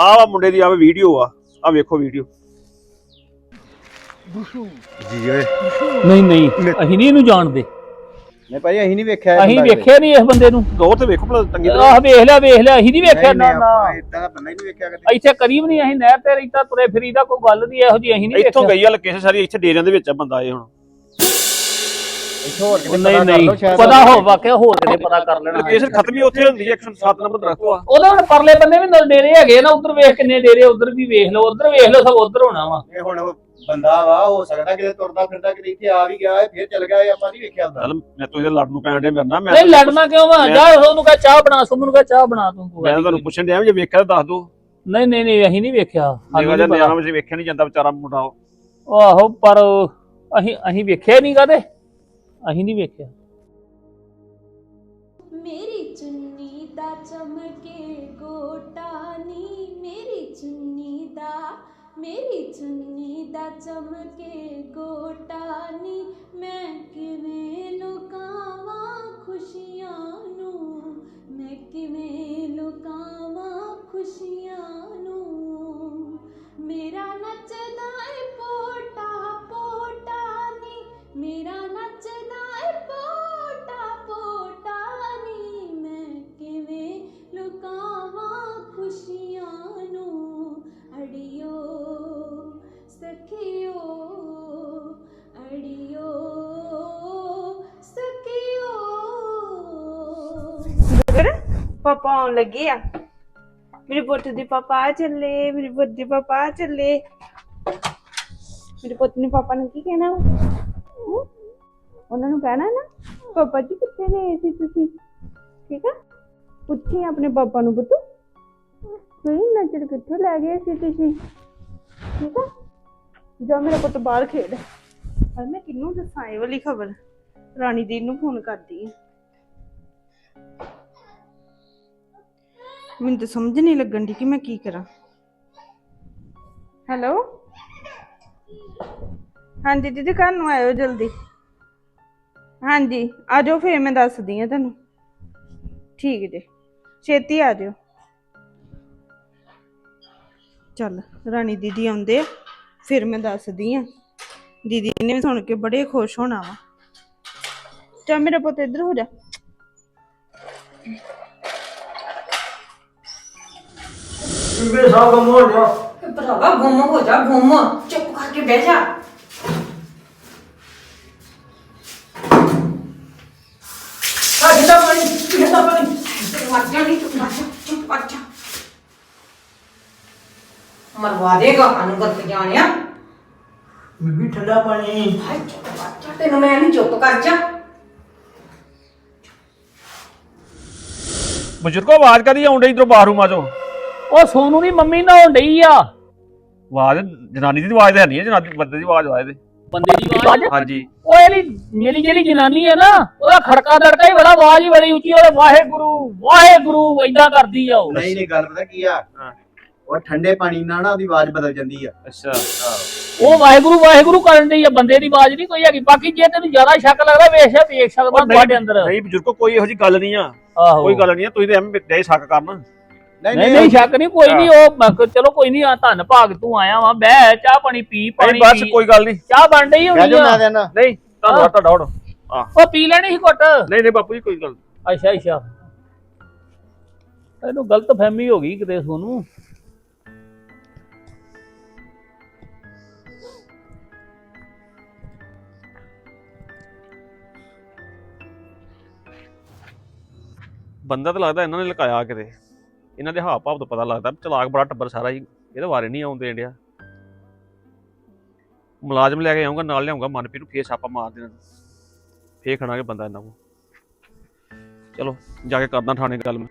ਆਹ ਵਾ ਮੁੰਡੇ ਦੀ ਆਵੇ ਵੀਡੀਓ ਆ। ਆ ਵੇਖੋ ਵੀਡੀਓ ਜੀ ਓਏ। ਨਹੀਂ ਨਹੀਂ ਅਸੀਂ ਨਹੀਂ ਇਹਨੂੰ ਜਾਣਦੇ। ਨਹੀਂ ਭਾਈ ਅਸੀਂ ਨਹੀਂ ਵੇਖਿਆ ਅਸੀਂ ਵੇਖਿਆ ਨਹੀਂ ਇਸ ਬੰਦੇ ਨੂੰ। ਗੌਰ ਤੇ ਵੇਖੋ ਭਲਾ ਚੰਗੀ ਤਰ੍ਹਾਂ। ਆਹ ਵੇਖ ਲਿਆ ਵੇਖ ਲਿਆ ਅਸੀਂ ਨਹੀਂ ਵੇਖਿਆ ਨਾ ਏਦਾਂ ਦਾ ਬੰਦਾ ਹੀ ਨਹੀਂ ਵੇਖਿਆ ਕਦੇ। ਇੱਥੇ ਕਰੀਬ ਨਹੀਂ ਅਸੀਂ ਨਹਿਰ ਤੇ ਇੱਥੇ ਤੁਰੇ ਫਿਰੀਦਾ ਕੋਈ ਗੱਲ ਨਹੀਂ ਇਹੋ ਜੀ ਅਸੀਂ ਨਹੀਂ ਇੱਥੋਂ ਗਈ ਆ ਲੋਕੇਸ਼ਨ ਸਾਰੀ ਇੱਥੇ ਡੇਰਿਆਂ ਦੇ ਵਿੱਚ ਆ ਬੰਦਾ ਇਹ ਹੁਣ। ਇੱਥੋਂ ਹੋਰ ਕਿਤੇ ਨਹੀਂ ਪਤਾ ਕਰ ਨਹੀਂ। ਪਤਾ ਹੋ ਵਾਕਿਆ ਹੋਰ ਕਿਤੇ ਪਤਾ ਕਰ ਲੈਣਾ। ਲੋਕੇਸ਼ਨ ਖਤਮ ਹੀ ਉੱਥੇ ਹੁੰਦੀ ਹੈ 107 ਨੰਬਰ ਦਰਖਤ ਆ। ਉਹਦੇ ਹੁਣ ਪਰਲੇ ਬੰਨੇ ਵੀ ਨਾਲ ਡੇਰੇ ਹੈਗੇ ਨਾ ਉਧਰ ਵੇਖ ਕਿੰਨੇ ਡੇਰੇ ਉਧਰ ਵੀ ਵੇਖ ਲਓ ਉਧਰ ਵੇਖ ਲਓ ਸਭ ਉਧਰ ਹੋਣਾ ਵਾ। ਇਹ ਹੁਣ ਬੰਦਾ ਵਾ ਹੋ ਸਕਦਾ ਕਿਤੇ ਤੁਰਦਾ ਫਿਰਦਾ ਕਿਤੇ ਇੱਥੇ ਆ ਵੀ ਗਿਆ ਹੈ ਫਿਰ ਚਲ ਗਿਆ ਇਹ ਆਪਾਂ ਨਹੀਂ ਵੇਖਿਆ ਹੁੰਦਾ। ਚੱਲ ਮੈਂ ਤੂੰ ਇਹਦੇ ਲੜ ਨੂੰ ਪੈਣ ਦੇ ਮੇਰੇ ਨਾਲ ਮੈਂ ਨਹੀਂ ਲੜਨਾ ਕਿਉਂ ਵਾ? ਜਾ ਉਹਨੂੰ ਕਹ ਚਾਹ ਬਣਾ ਸੁਮਨ ਨੂੰ ਕਹ ਚਾਹ ਬਣਾ ਤੂੰ ਮੈਂ ਤੁਹਾਨੂੰ ਨੀ। ਪੁੱਛਣ ਡਿਆ ਜੇ ਵੇਖਿਆ ਤਾਂ ਦੱਸ ਦੋ ਨਹੀਂ ਨਹੀਂ ਨਹੀਂ ਅਸੀਂ ਨਹੀਂ ਵੇਖਿਆ। ਸਾਨੂੰ ਨਿਗਾ ਨੀ ਜਾਂ ਪਤਾ। ਨਿਆਣਾ ਵਿੱਚ ਵੇਖਿਆ ਨਹੀਂ ਜਾਂਦਾ ਵਿਚਾਰਾ ਮੁੰਡਾ। ਉਹ। ਆਹੋ ਪਰ ਅਸੀਂ ਅਸੀਂ ਵੇਖਿਆ ਨਹੀਂ ਕਦੇ ਅਸੀਂ ਨਹੀਂ ਵੇਖਿਆ ਮੇਰੀ ਚੁੰਨੀ ਦਾ ਚਮਕੇ ਗੋਟਾ ਨੀ ਮੇਰੀ ਚੁੰਨੀ ਦਾ ਮੇਰੀ ਚੁੰਨੀ ਦਾ ਚਮਕੇ ਗੋਟਾ ਨੀ ਮੈਂ ਕਿਵੇਂ ਲੁਕਾਵਾਂ ਖੁਸ਼ੀਆਂ ਨੂੰ ਮੈਂ ਕਿਵੇਂ ਲੁਕਾਵਾਂ ਖੁਸ਼ੀਆਂ ਨੂੰ ਮੇਰਾ ਨੱਚਦਾ ਏ ਪੋਟਾ ਪੋਟਾ ਨੀ ਮੇਰਾ ਨੱਚਦਾ ਏ ਪੋਟਾ ਪੋਟਾ ਨੀ ਮੈਂ ਕਿਵੇਂ ਲੁਕਾਵਾਂ ਖੁਸ਼ੀਆਂ ਨੂੰ ਅੜਿਓ ਸਖਿਓ ਅੜਿਓ ਸਖਿਓ ਗੁਰ ਪਾਪਾ ਆਉਣ ਲੱਗੇ ਆ ਮੇਰੇ ਪੁੱਤ ਦੇ ਪਾਪਾ ਆ ਚੱਲੇ ਮੇਰੇ ਪੁੱਤ ਦੇ ਪਾਪਾ ਆ ਚੱਲੇ ਮੇਰੇ ਪੁੱਤ ਨੇ ਪਾਪਾ ਨੂੰ ਕੀ ਕਹਿਣਾ ਵਾ? ਉਹਨਾਂ ਨੂੰ ਕਹਿਣਾ ਨਾ, ਪਾਪਾ ਜੀ ਕਿੱਥੇ ਗਏ ਸੀ ਤੁਸੀਂ? ਠੀਕ ਆ? ਪੁੱਛੀ ਆਪਣੇ ਪਾਪਾ ਨੂੰ ਪੁੱਤ। ਨਹੀਂ ਨਜ਼ਰ ਕਿੱਥੇ ਲੈ ਗਏ ਸੀ ਤੁਸੀਂ? ਠੀਕ ਆ? ਜਾ ਮੇਰਾ ਪੁੱਤ ਬਾਹਰ ਖੇਡ। ਪਰ ਮੈਂ ਕਿਹਨੂੰ ਦੱਸਾਂ ਇਹ ਵਾਲੀ ਖਬਰ? ਰਾਣੀ ਦੀ ਨੂੰ ਫੋਨ ਕਰਦੀ ਆ। ਮੈਨੂੰ ਤਾਂ ਸਮਝ ਨਹੀਂ ਲੱਗਣ ਦੀ ਕਿ ਮੈਂ ਕੀ ਕਰਾਂ। ਹੈਲੋ? ਹਾਂਜੀ, ਦੀਦੀ ਘਰ ਨੂੰ ਆਇਓ ਜਲਦੀ। ਹਾਂਜੀ ਆ ਜਾਓ ਫੇਰ ਮੈਂ ਦੱਸਦੀ ਆ ਤੁਹਾਨੂੰ। ਠੀਕ ਜੀ ਛੇਤੀ ਆ ਜਾਓ ਚੱਲ ਰਾਣੀ ਦੀਦੀ ਆਉਂਦੇ ਆ ਫਿਰ ਮੈਂ ਦੱਸਦੀ ਆ ਦੀਦੀ ਨੇ ਵੀ ਸੁਣ ਕੇ ਬੜੇ ਖੁਸ਼ ਹੋਣਾ ਵਾ। ਚੱਲ ਮੇਰਾ ਪੁੱਤ ਇੱਧਰ ਹੋ ਜਾ। ਭਰਾਵਾ ਗੁੰਮ ਹੋ ਜਾ ਗੁੰਮ। ਚੁੱਪ ਕਰਕੇ ਬਹਿ ਜਾ। ਮਰਵਾ ਦੇਗਾ ਸਾਨੂੰ ਗਲਤ ਜਾਣਿਆ ਬੀਬੀ ਠੰਡਾ ਪਾਣੀ। ਹਾਏ ਚੁੱਪ ਕਰ ਜਾ ਤੈਨੂੰ ਮੈਂ ਨਹੀਂ ਚੁੱਪ ਕਰ ਜਾ। ਬਜ਼ੁਰਗੋ ਆਵਾਜ਼ ਕਦੀ ਆਉਣ ਡਈ ਇਧਰੋਂ ਬਾਥਰੂਮ ਚੋਂ ਉਹ ਸੋਨੂ ਦੀ ਮੰਮੀ ਨਹਾਉਣ ਡਈ ਆ। ਆਵਾਜ਼ ਜਨਾਨੀ ਦੀ ਆਵਾਜ਼ ਤਾਂ ਹੈ ਨਹੀਂ ਹੈ ਜਨਾਨੀ ਬੰਦੇ ਦੀ ਆਵਾਜ਼ ਆਏ ਤੇ ਬੰਦੇ ਦੀ ਆਵਾਜ਼? ਹਾਂਜੀ। ਉਹ ਇਹਦੀ ਮੇਰੀ ਜਿਹੜੀ ਜਨਾਨੀ ਹੈ ਨਾ ਉਹਦਾ ਖੜਕਾ ਦੜਕਾ ਹੀ ਬੜਾ ਆਵਾਜ਼ ਹੀ ਬੜੀ ਉੱਚੀ ਉਹਦੇ ਵਾਹਿਗੁਰੂ ਵਾਹਿਗੁਰੂ ਏਦਾਂ ਕਰਦੀ ਆ ਉਹ। ਨਹੀਂ ਨਹੀਂ ਗੱਲ ਪਤਾ ਕੀ ਆ? ਉਹ ਠੰਡੇ ਪਾਣੀ ਨਾਲ ਨਾ ਉਹਦੀ ਆਵਾਜ਼ ਬਦਲ ਜਾਂਦੀ ਆ। ਅੱਛਾ। ਉਹ ਵਾਹਿਗੁਰੂ ਵਾਹਿਗੁਰੂ ਕਰਨ ਡਈ ਆ ਬੰਦੇ ਦੀ ਆਵਾਜ਼ ਨਹੀਂ ਕੋਈ ਹੈਗੀ। ਬਾਕੀ ਜੇ ਤੈਨੂੰ ਜ਼ਿਆਦਾ ਸ਼ੱਕ ਲੱਗਦਾ ਵੇਖ ਸ਼ਾ ਵੇਖ ਸਕਦਾ ਤੁਹਾਡੇ ਅੰਦਰ। ਨਹੀਂ ਬਜ਼ੁਰਗੋ ਕੋਈ ਇਹੋ ਜੀ ਗੱਲ ਨਹੀਂ ਆ। ਆਹੋ। ਕੋਈ ਗੱਲ ਨਹੀਂ ਆ ਤੁਸੀਂ ਤਾਂ ਐਵੇਂ ਡੇ ਸ਼ੱਕ ਕਰਨ। ਨਹੀਂ ਨਹੀਂ ਸ਼ੱਕ ਨਹੀਂ ਕੋਈ ਨਹੀਂ ਉਹ ਮੈਂ ਕਿਹਾ ਚਲੋ ਕੋਈ ਨਹੀਂ ਆ ਧੰਨ ਭਾਗ ਤੂੰ ਆਇਆ ਵਾ ਬਹਿ ਚਾਹ ਪਾਣੀ ਪੀ ਪਾਣੀ ਨਹੀਂ ਬਸ ਪੀ। ਕੋਈ ਗੱਲ ਨਹੀਂ। ਚਾਹ ਬਣ ਡਈ ਕਹਿ ਹੋਣੀ ਮੈਂ ਆ। ਦੇਣਾ ਨਹੀਂ ਧੰਨਵਾਦ ਤੁਹਾਡਾ ਹੁਣ। ਹਾਂ ਉਹ ਪੀ ਲੈਣੀ ਸੀ ਘੁੱਟ। ਨਹੀਂ ਨਹੀਂ ਬਾਪੂ ਜੀ ਕੋਈ ਗੱਲ। ਅੱਛਾ ਅੱਛਾ। ਇਹਨੂੰ ਗਲਤ ਫਹਿਮੀ ਹੋ ਗਈ ਕਿਤੇ ਸੋਨੂੰ। ਬੰਦਾ ਤਾਂ ਲੱਗਦਾ ਇਹਨਾਂ ਨੇ ਲੁਕਾਇਆ ਕਿਤੇ। ਇਹਨਾਂ ਦੇ ਹਾਵ ਭਾਵ ਤੋਂ ਪਤਾ ਲੱਗਦਾ ਚਲਾਕ ਬੜਾ ਟੱਬਰ ਸਾਰਾ ਹੀ ਇਹਦੇ ਬਾਰੇ ਨਹੀਂ ਆਉਂਦੇ ਇੰਡੀਆ ਮੁਲਾਜ਼ਮ ਲੈ ਕੇ ਆਉਂਗਾ ਨਾਲ ਲਿਆਉਂਗਾ ਮਨਪ੍ਰੀਤ ਨੂੰ ਫੇਰ ਛਾਪਾ ਮਾਰ ਦੇਣਾ। ਫੇਰ ਖਣਾਗੇ ਬੰਦਾ ਇਹਨਾਂ ਨੂੰ ਚਲੋ ਜਾ ਕੇ ਕਰਦਾ ਥਾਣੇ ਗੱਲ ਮੈਂ।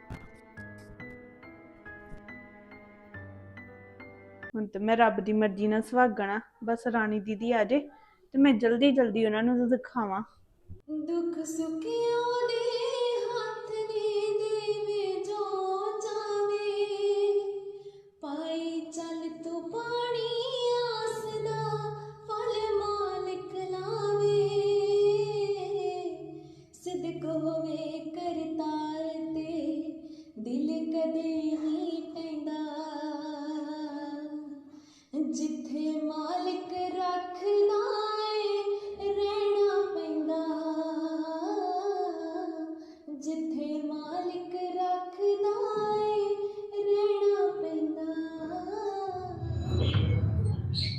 ਹੁਣ ਤੇ ਮੈਂ ਰੱਬ ਦੀ ਮਰਜ਼ੀ ਨਾਲ ਸੁਹਾਗਣਾ ਬਸ ਰਾਣੀ ਦੀਦੀ ਆ ਜੇ ਤੇ ਮੈਂ ਜਲਦੀ ਜਲਦੀ ਉਹਨਾਂ ਨੂੰ ਦਿਖਾਵਾਂ। ਦੁੱਖ ਸੁਖਿਆਂ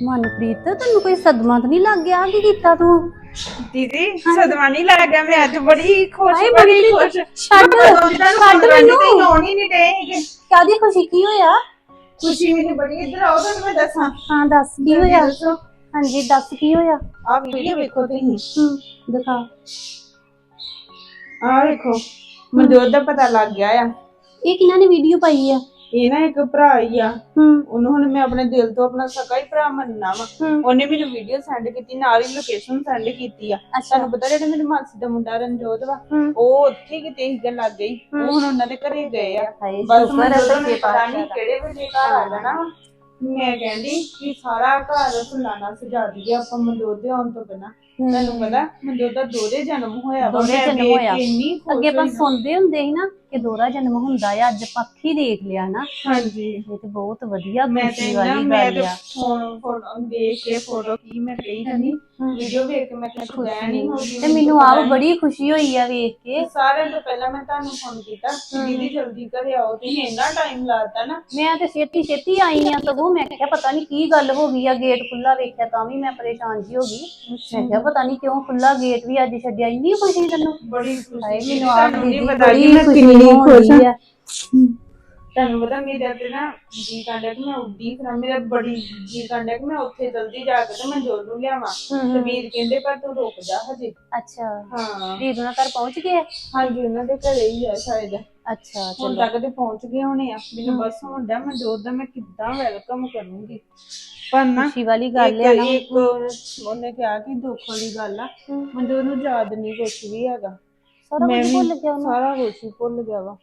ਮਨਪ੍ਰੀਤ ਤੈਨੂੰ ਕੋਈ ਸਦਮਾ ਤਾਂ ਨਹੀਂ ਲੱਗ ਗਿਆ? ਕੀ ਕੀਤਾ ਤੂੰ? ਦੀਦੀ ਸਦਮਾ ਨਹੀਂ ਲੱਗ ਗਿਆ ਮੈਂ ਅੱਜ ਬੜੀ ਖੁਸ਼ ਹਾਏ, ਬੜੀ ਖੁਸ਼। ਛੱਡ ਛੱਡ ਮੈਨੂੰ। ਹੋਣੀ ਨਹੀਂ ਦੇ ਕਾਦੀ ਖੁਸ਼ੀ ਕੀ ਹੋਇਆ? ਖੁਸ਼ੀ ਮੈਨੂੰ ਬੜੀ ਇੱਧਰ ਆਓ ਤੁਹਾਨੂੰ ਮੈਂ ਦੱਸਾਂ। ਹਾਂ ਦੱਸ ਕੀ ਹੋਇਆ? ਹਾਂਜੀ ਦੱਸ ਕੀ ਹੋਇਆ? ਆਹ ਵੀਡੀਓ ਵੇਖੋ ਤੁਸੀਂ। ਹੂੰ ਦਿਖਾ। ਆਹ ਵੇਖੋ ਮਨਜੋਤ ਦਾ ਪਤਾ ਲੱਗ ਗਿਆ ਆ। ਇਹ ਕਿਹਨਾਂ ਨੇ ਵੀਡੀਓ ਪਾਈ ਆ? ਇਹ ਨਾ ਇੱਕ ਭਰਾ ਹੀ ਆ। ਹੂੰ। ਉਹਨੂੰ ਹੁਣ ਮੈਂ ਆਪਣੇ ਦਿਲ ਤੋਂ ਆਪਣਾ ਸਕਾ ਹੀ ਭਰਾ ਮੰਨਣਾ ਵਾ। ਹੂੰ। ਉਹਨੇ ਮੈਨੂੰ ਵੀਡੀਓ ਸੈਂਡ ਕੀਤੀ ਨਾਲ ਹੀ ਲੋਕੇਸ਼ਨ ਸੈਂਡ ਕੀਤੀ ਆ। ਅੱਛਾ। ਤੁਹਾਨੂੰ ਪਤਾ ਜਿਹੜਾ ਮੇਰੇ ਮਾਸੀ ਦਾ ਮੁੰਡਾ ਰਣਜੋਤ ਵਾ ਹੂੰ। ਉਹ ਉੱਥੇ ਕਿਤੇ ਹੀ ਗੱਲ ਲੱਗ ਗਈ। ਉਹ ਹੁਣ ਉਹਨਾਂ ਦੇ ਘਰੇ ਗਏ ਆ। ਹਾਏ ਬਸ ਸ਼ੁਕਰ ਹੈ ਮੈਨੂੰ ਸੱਚੇ ਪਤਾ ਨਹੀਂ ਪਾਤਸ਼ਾਹ ਕਿਹੜੇ ਵੇਲੇ ਘਰ ਆ ਜਾਣਾ। ਵਾ। ਮੈਂ ਕਹਿੰਦੀ ਕਿ ਸਾਰਾ ਘਰ ਫੁੱਲਾਣਾ ਸਜਾ ਦਈਏ ਆਪਾਂ ਮਨਜੋਤ ਦੇ ਆਉਣ ਤੋਂ ਪਹਿਲਾਂ। ਤੁਹਾਨੂੰ ਪਤਾ ਮਨਜੋਤ ਦਾ ਦੋਹਰੇ ਜਨਮ ਹੋਇਆ ਵਾ। ਦੋਹਰੇ ਮੈਂ ਜਨਮ ਵੇਖ ਹੋਇਆ। ਕੇ ਇੰਨੀ ਖੁਸ਼ ਅੱਗੇ ਆਪਾਂ ਹੋਈ ਨਾ। ਸੁਣਦੇ ਹੁੰਦੇ ਸੀ ਨਾ ਕਿ ਦੋਹਰਾ ਜਨਮ ਹੁੰਦਾ ਆ ਅੱਜ ਆਪਾਂ ਅੱਖੀ ਦੇਖ ਲਿਆ ਨਾ। ਹਾਂਜੀ। ਇਹ ਤੇ ਬਹੁਤ ਵਧੀਆ ਮੈਂ ਤੇ ਖੁਸ਼ੀ ਨਾ ਵਾਲੀ ਮੈਂ ਗੱਲ ਤੇ ਆ। ਫੋਨ ਫੋਟੋ ਦੇਖ ਕੇ ਫੋਟੋ ਕੀ ਮੈਂ ਕਹੀ ਜਾਂਦੀ ਵੀਡੀਓ ਵੇਖ ਕੇ ਮੈਂ ਕਿਹਾ ਖੁਸ਼ੀ ਨਹੀਂ ਹੋ ਗਈ ਤੇ ਮੈਨੂੰ ਆਪ ਬੜੀ ਖੁਸ਼ੀ ਹੋਈ ਆ ਵੇਖ ਕੇ। ਸਾਰਿਆਂ ਤੋਂ ਪਹਿਲਾਂ ਮੈਂ ਤੁਹਾਨੂੰ ਫੋਨ ਕੀਤਾ ਦੀਦੀ ਜਲਦੀ ਘਰੇ ਆਓ ਤੁਸੀਂ ਇੰਨਾ ਟਾਈਮ ਲਾਤਾ ਨਾ। ਮੈਂ ਤੇ ਛੇਤੀ ਛੇਤੀ ਆਈ ਆ ਸਗੋਂ ਮੈਂ ਕਿਹਾ ਪਤਾ ਨਹੀਂ ਕੀ ਗੱਲ ਹੋ ਗਈ ਆ ਗੇਟ ਖੁੱਲਾ ਵੇਖਿਆ ਤਾਂ ਵੀ ਮੈਂ ਪਰੇਸ਼ਾਨ ਜੀ ਹੋ ਗਈ। ਮੈਂ ਕਿਹਾ ਪਤਾ ਨਹੀਂ ਕਿਉਂ ਖੁੱਲਾ ਗੇਟ ਵੀ ਅੱਜ ਛੱਡਿਆ ਇੰਨੀ ਖੁਸ਼ੀ ਤੈਨੂੰ। ਬੜੀ ਖੁਸ਼ੀ ਹਾਏ। ਮੈਨੂੰ ਆਪ ਤੁਹਾਨੂੰ ਦੀਦੀ ਨਹੀਂ ਪਤਾ ਕਿ ਬੜੀ ਮੈਂ ਖੁਸ਼ੀ ਕਿੰਨੀ ਖੁਸ਼ ਹਾਂ। ਆ ਤੁਹਾਨੂੰ ਪਤਾ ਮੇਰੇ ਤੇ ਨਾ ਜੀ ਕਾਂਡਿਆ ਕਿ ਮੈਂ ਉੱਡੀ ਫਿਰ ਮੇਰਾ ਬੜੀ ਜੀ ਕਾਂਡਿਆ ਕਿ ਮੈਂ ਉੱਥੇ ਜਲਦੀ ਜਾ ਕੇ ਤੇ ਮੈਂ ਜੋਰ ਨੂੰ ਲਿਆਵਾਂ ਤੇ ਵੀਰ ਕਹਿੰਦੇ ਪਰ ਤੂੰ ਰੁਕ ਜਾ ਹਜੇ। ਅੱਛਾ। ਹਾਂ। ਵੀਰ ਉਹਨਾਂ ਘਰ ਪਹੁੰਚ ਗਏ? ਹਾਂਜੀ ਉਹਨਾਂ ਦੇ ਘਰੇ ਹੀ ਆ ਸ਼ਾਇਦ। ਅੱਛਾ ਹੁਣ ਤੱਕ ਤੇ ਪਹੁੰਚ ਗਏ ਹੋਣੇ ਆ। ਮੈਨੂੰ ਬਸ ਹੁਣ ਡਿਆ ਮੈਂ ਜੋਰ ਦਾ ਮੈਂ ਕਿੱਦਾਂ ਵੈਲਕਮ ਕਰੂੰਗੀ। ਪਰ ਨਾ ਖੁਸ਼ੀ ਵਾਲੀ ਗੱਲ ਆ ਨਾ। ਇੱਕ ਉਹਨੇ ਕਿਹਾ ਕਿ ਦੁੱਖ ਵਾਲੀ ਗੱਲ ਆ। ਮੈਨੂੰ ਉਹਨੂੰ ਯਾਦ ਨਹੀਂ ਕੁਛ ਵੀ ਹੈਗਾ। ਸਾਰਾ ਮੈਂ ਕੁਝ ਵੀ ਭੁੱਲ ਗਿਆ ਉਹਨੂੰ। ਸਾਰਾ ਕੁਝ ਹੀ ਭੁੱਲ ਗਿਆ ਵਾ।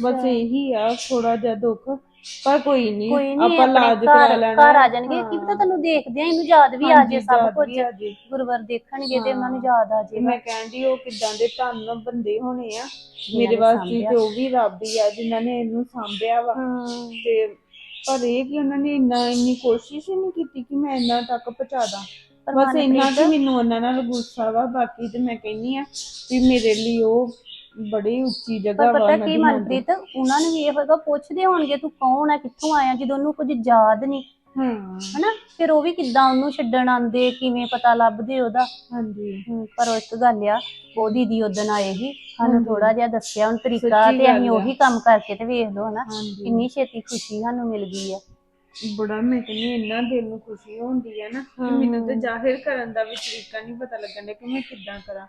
ਬਸ। ਇਹੀ ਆ ਥੋੜਾ ਜਿਹਾ ਦੁੱਖ। ਪਰ ਕੋਈ ਨਹੀਂ ਕੋਈ ਨਹੀਂ ਆਪਾਂ ਇਲਾਜ ਕਰਾ ਲੈਣਾ। ਘਰ ਆ ਜਾਣਗੇ। ਕੀ ਪਤਾ ਤੈਨੂੰ ਦੇਖਦੇ ਆ ਇਹਨੂੰ ਯਾਦ ਵੀ ਆ ਹਾਂਜੀ, ਜੇ ਸਭ ਯਾਦ ਕੁਝ। ਵੀ ਆ ਜੇ। ਗੁਰਵਰ ਦੇਖਣਗੇ ਤੇ ਉਹਨਾਂ ਨੂੰ ਯਾਦ ਆ ਜੇ ਮੈਂ ਕਹਿੰਦੀ ਉਹ ਕਿਦਾਂ ਦੇ ਧੰਨ ਬੰਦੇ ਹੋਣੇ ਆ। ਮੇਰੇ ਵਾਸਤੇ। ਤੇ ਉਹ ਵੀ ਰੱਬ ਹੀ ਆ ਜਿਨ੍ਹਾਂ ਨੇ ਇਹਨੂੰ ਸਾਂਭਿਆ ਵਾ। ਤੇ ਪਰ ਇਹ ਕਿ ਉਹਨਾਂ ਨੇ ਇੰਨਾ ਇੰਨੀ ਕੋਸ਼ਿਸ਼ ਹੀ ਨਹੀਂ ਕੀਤੀ ਕਿ ਮੈਂ ਇੰਨਾ ਤੱਕ ਪਹੁੰਚਾ ਦਾਂ। ਬਸ ਇੰਨਾ ਕਿ ਮੈਨੂੰ ਉਹਨਾਂ ਨਾਲ ਗੁੱਸਾ ਵਾ ਬਾਕੀ ਤੇ ਮੈਂ ਕਹਿੰਨੀ ਆ ਵੀ ਮੇਰੇ ਲਈ ਉਹ ਬੜੀ ਉੱਚੀ ਜਗ੍ਹਾ ਪਰ ਵਾ ਪਤਾ ਕੀ ਮਨਪ੍ਰੀਤ ਉਹਨਾਂ ਨੂੰ ਵੀ ਇਹ ਹੋਏਗਾ ਪੁੱਛਦੇ ਹੋਣਗੇ ਤੂੰ ਕੌਣ ਆ? ਕਿੱਥੋਂ ਆਇਆ? ਜਦੋਂ ਉਹਨੂੰ ਕੁਝ ਯਾਦ ਨਹੀਂ ਹਾਂ। ਹਨਾ? ਫਿਰ ਉਹ ਵੀ ਕਿੱਦਾਂ ਉਹਨੂੰ ਛੱਡਣ ਆਂਦੇ ਕਿਵੇਂ ਪਤਾ ਲੱਭਦੇ ਉਹਦਾ? ਹਾਂਜੀ। ਹਮ, ਪਰ ਉਹ ਇੱਕ ਗੱਲ ਆ ਉਹ ਦੀਦੀ ਉਦਣ ਆਏ ਸੀ ਸਾਨੂੰ ਥੋੜਾ ਜਿਹਾ ਦੱਸਿਆ ਹੁਣ ਤਰੀਕਾ ਤੇ ਅਸੀਂ। ਉਹੀ ਕੰਮ ਕਰਕੇ ਤੇ ਵੇਖ ਲਓ ਹਨਾ? ਕਿੰਨੀ ਛੇਤੀ ਖੁਸ਼ੀ ਸਾਨੂੰ ਮਿਲ ਗਈ ਆ। ਬੜਾ ਮੈਂ ਕਹਿੰਦੀ ਇੰਨਾ ਦਿਲ ਨੂੰ ਖੁਸ਼ੀ ਹੁੰਦੀ ਹੈ ਨਾ ਕਿ ਮੈਨੂੰ ਤੇ ਜ਼ਾਹਿਰ ਕਰਨ ਦਾ ਵੀ ਤਰੀਕਾ ਨਹੀਂ ਪਤਾ ਲੱਗਣ ਡਿਆ ਕਿ ਮੈਂ ਕਿੱਦਾਂ ਕਰਾਂ।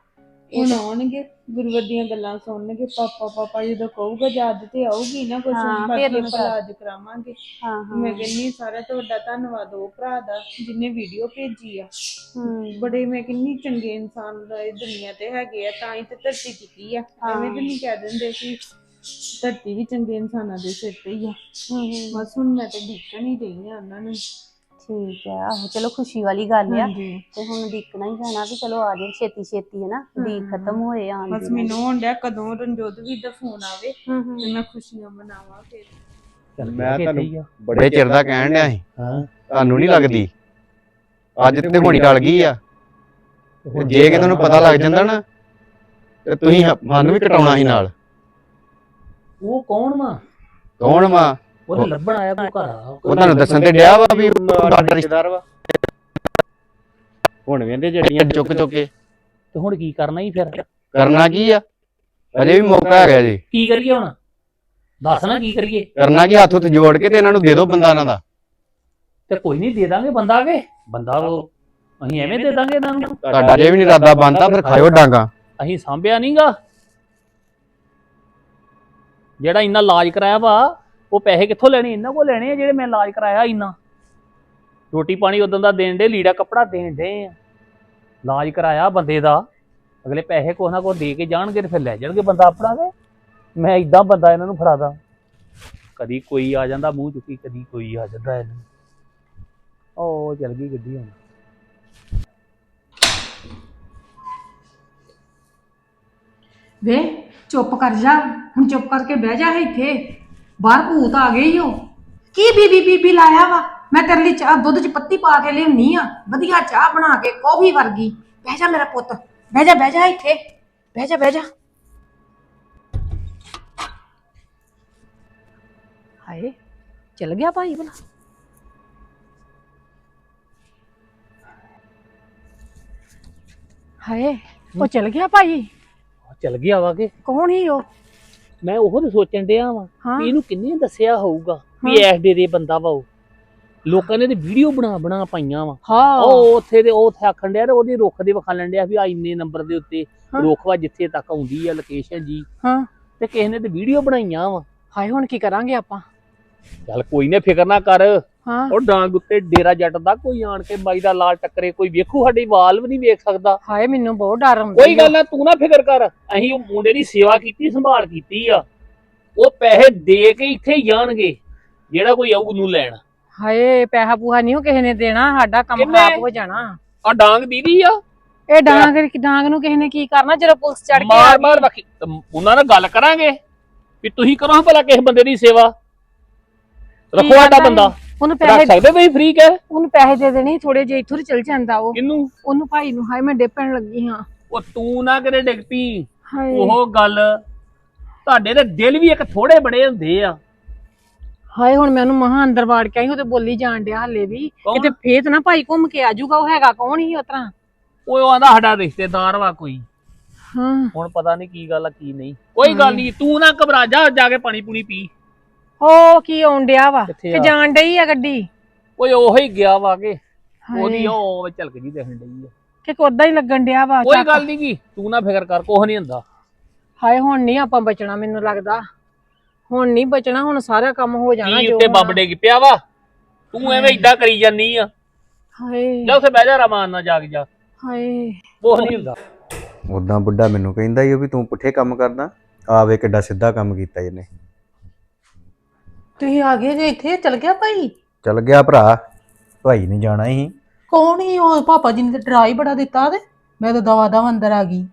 ਹੁਣ ਆਉਣਗੇ ਗੁਰਵਰ ਦੀਆਂ ਗੱਲਾਂ ਸੁਣਨਗੇ ਪਾਪਾ ਪਾਪਾ ਜਦੋਂ ਕਹੂਗਾ ਜਦ ਤੇ ਆਊਗੀ ਨਾ ਕੁਛ ਹਾਂ, ਬਾਕੀ ਫਿਰ ਆਪਾਂ ਉਹਨੂੰ ਇਲਾਜ ਕਰਾਵਾਂਗੇ। ਹਾਂ ਮੈਂ ਹਾਂ ਕਹਿੰਨੀ ਸਾਰਾ ਤੁਹਾਡਾ ਧੰਨਵਾਦ ਉਹ ਭਰਾ ਦਾ ਜਿਹਨੇ ਵੀਡੀਓ ਭੇਜੀ ਆ। ਹਮ, ਬੜੇ ਮੈਂ ਕਿੰਨੀ ਚੰਗੇ ਇਨਸਾਨ ਦਾ ਇਹ ਦੁਨੀਆ ਤੇ ਹੈਗੇ ਆ ਤਾਂ ਹੀ ਤੇ ਧਰਤੀ ਟਿਕੀ ਆ। ਐਵੇਂ ਤਾਂ ਨਹੀਂ ਕਹਿ ਦਿੰਦੇ ਕਿ ਧਰਤੀ ਵੀ ਚੰਗੇ ਇਨਸਾਨਾਂ ਦੇ ਸਿਰ ਤੇ ਹੀ ਆ। ਹਮ, ਹਮ, ਬਸ ਹੁਣ ਮੈਂ ਤੇ ਦੇਖਣ ਹੀ ਰਹੀ ਆ ਉਹਨਾਂ ਨੂੰ। ਠੀਕ ਆ ਆਹੋ ਚਲੋ ਖੁਸ਼ੀ ਵਾਲੀ ਗੱਲ ਆ। ਹਾਂਜੀ। ਤੇ ਹੁਣ ਦੇਖਣਾ ਹੀ ਪੈਣਾ ਵੀ ਚਲੋ ਆ ਜਾਣ ਛੇਤੀ ਛੇਤੀ ਹੈ ਨਾ ਦੀ ਖਤਮ ਹੋਏ ਆਂ ਬਸ ਮੈਨੂੰ ਹੁਣ ਡਿਆ ਕਦੋਂ ਰਣਜੋਤ ਵੀ ਦਾ ਫੋਨ ਆਵੇ ਤੇ ਮੈਂ ਖੁਸ਼ੀਆਂ ਮਨਾਵਾਂ ਫਿਰ। ਮੈਂ ਤੁਹਾਨੂੰ ਬੜੇ ਚਿਰ ਦਾ ਕਹਿਣ ਡਿਆ ਸੀ। ਹਾਂ। ਤੁਹਾਨੂੰ ਨਹੀਂ ਲੱਗਦੀ? ਅੱਜ ਤੇ ਹੋਣੀ ਟਲ ਗਈ ਆ। ਤੇ ਜੇ ਕਿ ਤੁਹਾਨੂੰ ਪਤਾ ਲੱਗ ਜਾਂਦਾ ਨਾ ਤੇ ਤੁਸੀਂ ਹ- ਸਾਨੂੰ ਵੀ ਕਟਾਉਣਾ ਸੀ ਨਾਲ। ਉਹ ਕੌਣ ਵਾ? ਕੌਣ ਵਾ? ਉਹ ਤਾਂ ਲੱਭਣ ਆਇਆ ਕੋ ਘਰ? ਆ। ਉਹ ਤੁਹਾਨੂੰ ਦੱਸਣ ਤੇ ਡਿਆ ਵਾ ਵੀ ਸਾਡਾ ਰਿਸ਼ਤਾ ਰਿਸ਼ਤੇਦਾਰ ਵਾ। ਹੁਣ ਵੇਂਦੇ ਜਿਹੜੀਆਂ ਚੁੱਕ ਚੁੱਕ ਕੇ ਤੇ ਹੁਣ ਕੀ ਕਰਨਾ ਹੀ ਫਿਰ? ਕਰਨਾ ਕੀ ਆ? ਅਜੇ ਵੀ ਮੌਕਾ ਹੈਗਾ ਜੀ। ਕੀ ਕਰੀਏ ਹੁਣ? ਦੱਸ ਨਾ ਕੀ ਕਰੀਏ? ਕਰਨਾ ਕੀ ਹੱਥ ਉੱਤੇ ਜੋੜ ਕੇ ਤੇ ਇਹਨਾਂ ਨੂੰ ਦੇ ਦਿਓ ਬੰਦਾ ਇਹਨਾਂ ਦਾ। ਤੇ ਕੋਈ ਨਹੀਂ ਦੇ ਦਾਂਗੇ ਬੰਦਾ ਕੇ ਬੰਦਾ ਉਹ ਅਸੀਂ ਐਵੇਂ ਦੇ ਦਾਂਗੇ ਇਹਨਾਂ ਨੂੰ। ਤੁਹਾਡਾ ਜੇ ਵੀ ਨਹੀਂ ਇਰਾਦਾ ਬੰਦਾ ਫਿਰ ਖਾਇਓ ਡਾਂਗਾ। ਅਸੀਂ ਸਾਂਭਿਆ ਨਹੀਂਗਾ ਜਿਹੜਾ ਇੰਨਾ ਇਲਾਜ ਕਰਾਇਆ ਵਾ, ਉਹ ਪੈਸੇ ਕਿੱਥੋਂ ਲੈਣੇ? ਇਹਨਾਂ ਕੋਲ ਲੈਣੇ ਆ ਜਿਹੜੇ ਮੈਂ ਇਲਾਜ ਕਰਾਇਆ ਇੰਨਾ। ਰੋਟੀ ਪਾਣੀ ਉਦੋਂ ਦਾ ਦੇਣ ਦੇ, ਲੀੜਾ ਕੱਪੜਾ ਦੇਣ ਦੇ ਆ। ਇਲਾਜ ਕਰਾਇਆ ਬੰਦੇ ਦਾ। ਅਗਲੇ ਪੈਸੇ ਕੋਹ ਨਾ ਕੋ ਦੇ ਕੇ ਜਾਣਗੇ ਤੇ ਫਿਰ ਲੈ ਜਾਣਗੇ ਬੰਦਾ ਆਪਣਾ ਕੇ ਮੈਂ ਇਦਾਂ ਬੰਦਾ ਇਹਨਾਂ ਨੂੰ ਫੜਾਦਾ। ਕਦੀ ਕੋਈ ਆ ਜਾਂਦਾ ਮੂੰਹ ਚੁੱਕੀ, ਕਦੀ ਕੋਈ ਆ ਜਾਂਦਾ ਇਹਨੂੰ। ਉਹ ਚਲ ਗਈ ਗੱਡੀ ਹੁਣ। ਵੇ ਚੁੱਪ ਕਰ ਜਾ ਹੁਣ ਚੁੱਪ ਕਰਕੇ ਬਹਿ ਜਾ ਇੱਥੇ ਬਾਹਰ ਭੂਤ ਆ ਗਏ ਈ ਓ ਕੀ ਬੀਬੀ ਬੀਬੀ ਲਾਇਆ ਵਾ ਮੈਂ ਤੇਰੇ ਲਈ ਚਾਹ ਦੁੱਧ 'ਚ ਪੱਤੀ ਪਾ ਕੇ ਲਿਆਉਣੀ ਆ ਵਧੀਆ ਚਾਹ ਬਣਾ ਕੇ ਕੌਫੀ ਵਰਗੀ ਬਹਿ ਜਾ ਮੇਰਾ ਪੁੱਤ ਬਹਿ ਜਾ ਬਹਿ ਜਾ ਇੱਥੇ ਬਹਿ ਜਾ ਬਹਿ ਜਾ ਹਾਏ ਚਲ ਗਿਆ ਭਾਈ ਭਲਾ ਹਾਏ ਉਹ ਚਲ ਗਿਆ ਭਾਈ ਚੱਲ ਗਿਆ ਵਾ ਕਿ? ਕੌਣ ਹੀ ਉਹ? ਮੈਂ ਉਹ ਤੇ ਸੋਚਣ ਡਿਆ ਵਾਂ ਵੀ ਇਹਨੂੰ ਕਿੰਨੇ ਦੱਸਿਆ ਹੋਊਗਾ ਵੀ। ਐਸ ਡੇ ਦੇ ਬੰਦਾ ਵਾ ਉਹ। ਲੋਕਾਂ ਨੇ ਤੇ ਵੀਡੀਓ ਬਣਾ ਬਣਾ ਪਾਈਆਂ ਵਾ। ਹਾਂ। ਉਹ ਉੱਥੇ ਦੇ ਉਹ ਉੱਥੇ ਆਖਣ ਡਿਆ ਤੇ ਉਹਦੀ ਰੁੱਖ ਦੇ ਵਿਖਾਲਣ ਡਿਆ ਵੀ ਆ ਇੰਨੇ ਨੰਬਰ ਦੇ ਉੱਤੇ। ਰੁੱਖ ਵਾ ਜਿੱਥੇ ਤੱਕ ਆਉਂਦੀ ਆ ਲੋਕੇਸ਼ਨ ਜੀ। ਹਾਂ। ਤੇ ਕਿਸੇ ਨੇ ਤੇ ਵੀਡੀਓ ਬਣਾਈਆਂ ਵਾ। ਹਾਏ ਹੁਣ ਕੀ ਕਰਾਂਗੇ ਆਪਾਂ? ਚੱਲ ਕੋਈ ਨਾ ਫਿਕਰ ਨਾ ਕਰ। ਹਾਂ। ਉਹ ਡਾਂਗ ਉੱਤੇ ਡੇਰਾ ਜੱਟ ਦਾ ਕੋਈ ਆਣ ਕੇ ਬਾਈ ਦਾ ਲਾਲ ਟੱਕਰੇ ਕੋਈ ਵੇਖੂ ਸਾਡੀ ਵਾਲ ਵੀ ਨਹੀਂ ਵੇਖ ਸਕਦਾ। ਹਾਏ ਮੈਨੂੰ ਬਹੁਤ ਡਰ ਆਉਂਦਾ ਕੋਈ ਗੱਲ ਨਾ ਤੂੰ ਨਾ ਫਿਕਰ ਕਰ। ਅਸੀਂ ਉਹ ਮੁੰਡੇ ਦੀ ਸੇਵਾ ਕੀਤੀ ਸੰਭਾਲ ਕੀਤੀ ਆ। ਉਹ ਪੈਸੇ ਦੇ ਕੇ ਇੱਥੇ ਹੀ ਜਾਣਗੇ ਜਿਹੜਾ ਕੋਈ ਆਊ ਨੂੰ ਲੈਣ। ਹਾਏ ਪੈਸਾ ਪੂਹਾ ਨਹੀਂ ਉਹ ਕਿਸੇ ਨੇ ਦੇਣਾ ਸਾਡਾ ਕੰਮ ਕਿੰਨੇ? ਖਰਾਬ ਹੋ ਜਾਣਾ। ਆ ਡਾਂਗ ਦੀਦੀ ਆ। ਇਹ ਡਾਂਗ ਡਾਂਗ ਨੂੰ ਕਿਸੇ ਨੇ ਕੀ ਕਰਨਾ ਜਦੋਂ ਪੁਲਿਸ ਚੜ ਕੇ ਆ ਮਾਰ ਗਈ? ਮਾਰ ਬਾਕੀ ਤੇ ਉਹਨਾਂ ਨਾਲ ਗੱਲ ਕਰਾਂਗੇ ਵੀ ਤੁਸੀਂ ਕਰੋ ਭਲਾ ਕਿਸੇ ਬੰਦੇ ਦੀ ਸੇਵਾ। ਰੱਖੋ ਸਾਡਾ ਬੰਦਾ। ਉਹਨੂੰ ਰੱਖ ਪੈਸੇ ਸਕਦੇ ਤੁਸੀਂ ਫ੍ਰੀ ਕੈ ਉਹਨੂੰ ਪੈਸੇ ਦੇ ਦੇਣੇ ਥੋੜੇ ਜਿਹੇ ਇੱਥੋਂ ਚਲ ਜਾਂਦਾ ਉਹ। ਕਿਨੂੰ ਉਹਨੂੰ ਭਾਈ ਨੂੰ ਹਾਏ ਮੈਂ ਡੇਪਣ ਲੱਗੀ ਹਾਂ। ਉਹ ਤੂੰ ਨਾ ਕਰੇ ਡਿੱਗ ਹਾਏ। ਉਹ ਗੱਲ ਤੁਹਾਡੇ ਦੇ ਦਿਲ ਵੀ ਇੱਕ ਥੋੜੇ ਬੜੇ ਹੁੰਦੇ ਆ। ਹਾਏ ਹੁਣ ਮੈਂ ਉਹਨੂੰ ਮਹਾ ਅੰਦਰ ਵਾੜ ਕੇ ਆਈ ਉਹ ਤੇ ਬੋਲੀ ਜਾਣ ਡਿਆ ਹਲੇ ਵੀ। ਕੌਣ? ਕਿਤੇ ਫੇਤ ਨਾ ਭਾਈ ਘੁੰਮ ਕੇ ਆ ਜਾਊਗਾ ਉਹ ਹੈਗਾ ਕੌਣ ਹੀ ਉਤਰਾ ਉਹ ਆਂਦਾ ਸਾਡਾ ਰਿਸ਼ਤੇਦਾਰ ਵਾ ਕੋਈ। ਹਾਂ। ਹੁਣ ਪਤਾ ਨਹੀਂ ਕੀ ਗੱਲ ਆ ਕੀ ਨਹੀਂ। ਕੋਈ ਗੱਲ ਨਹੀਂ ਤੂੰ ਨਾ ਘਬਰਾ ਜਾ ਜਾ ਕੇ ਪਾਣੀ ਪੂਣੀ ਪੀ। ਉਹ ਕੀ ਆਉਣ ਡਿਆ ਵਾ? ਕਿੱਥੇ ਕਿ ਆ? ਜਾਣ ਡਈ ਆ ਗੱਡੀ? ਓਏ ਉਹੋ ਹੀ ਗਿਆ ਵਾ ਕੇ। ਉਹਦੀ ਹਾਏ, ਉਹ ਝਲਕ ਜੀ ਦੇਖਣ ਡਈ ਆ। ਕਿ ਕੋਦਾ ਹੀ ਲੱਗਣ ਡਿਆ ਵਾ ਕੋਈ ਚੱਕ। ਗੱਲ ਨਹੀਂ ਕੀ ਤੂੰ ਨਾ ਫਿਕਰ ਕਰ ਕੁਛ ਨਹੀਂ ਹੁੰਦਾ। ਹਾਏ ਹੁਣ ਨਹੀਂ ਆਪਾਂ ਬਚਣਾ ਮੈਨੂੰ ਲੱਗਦਾ। ਹੁਣ ਨਹੀਂ ਬਚਣਾ ਹੁਣ ਸਾਰਾ ਕੰਮ ਹੋ ਜਾਣਾ ਕੀ ਜੋ ਉੱਤੇ ਹੋਣਾ। ਬੱਬ ਡਿੱਗ ਪਿਆ ਵਾ? ਤੂੰ ਐਵੇਂ ਇਦਾਂ ਕਰੀ ਜਾਨੀ ਆ। ਹਾਏ। ਜਾ ਉੱਥੇ ਬਹਿ ਜਾ ਰਮਾਨ ਨਾਲ ਜਾਗ ਜਾ। ਹਾਏ। ਕੁਛ ਨਹੀਂ ਹੁੰਦਾ। ਉਦਾਂ ਬੁੱਢਾ ਮੈਨੂੰ ਕਹਿੰਦਾ ਈ ਉਹ ਵੀ ਤੂੰ ਪੁੱਠੇ ਕੰਮ ਕਰਦਾ। ਆਵੇ ਕਿੱਡਾ ਸਿੱਧਾ ਕੰਮ ਕੀਤਾ ਇਹਨੇ। ਤੁਸੀਂ ਆ ਗਏ ਜੇ ਇੱਥੇ ਚਲ ਗਿਆ ਭਾਈ? ਚੱਲ ਗਿਆ ਭਰਾ ਭਾਈ ਨੇ ਜਾਣਾ ਹੀ। ਕੌਣ ਹੀ ਉਹ ਪਾਪਾ ਜੀ ਨੇ ਤਾਂ ਡਰਾ ਹੀ ਬੜਾ ਦਿੱਤਾ ਤੇ? ਮੈਂ ਤਾਂ ਦਵਾ ਦਵਾ ਅੰਦਰ ਆ ਗਈ।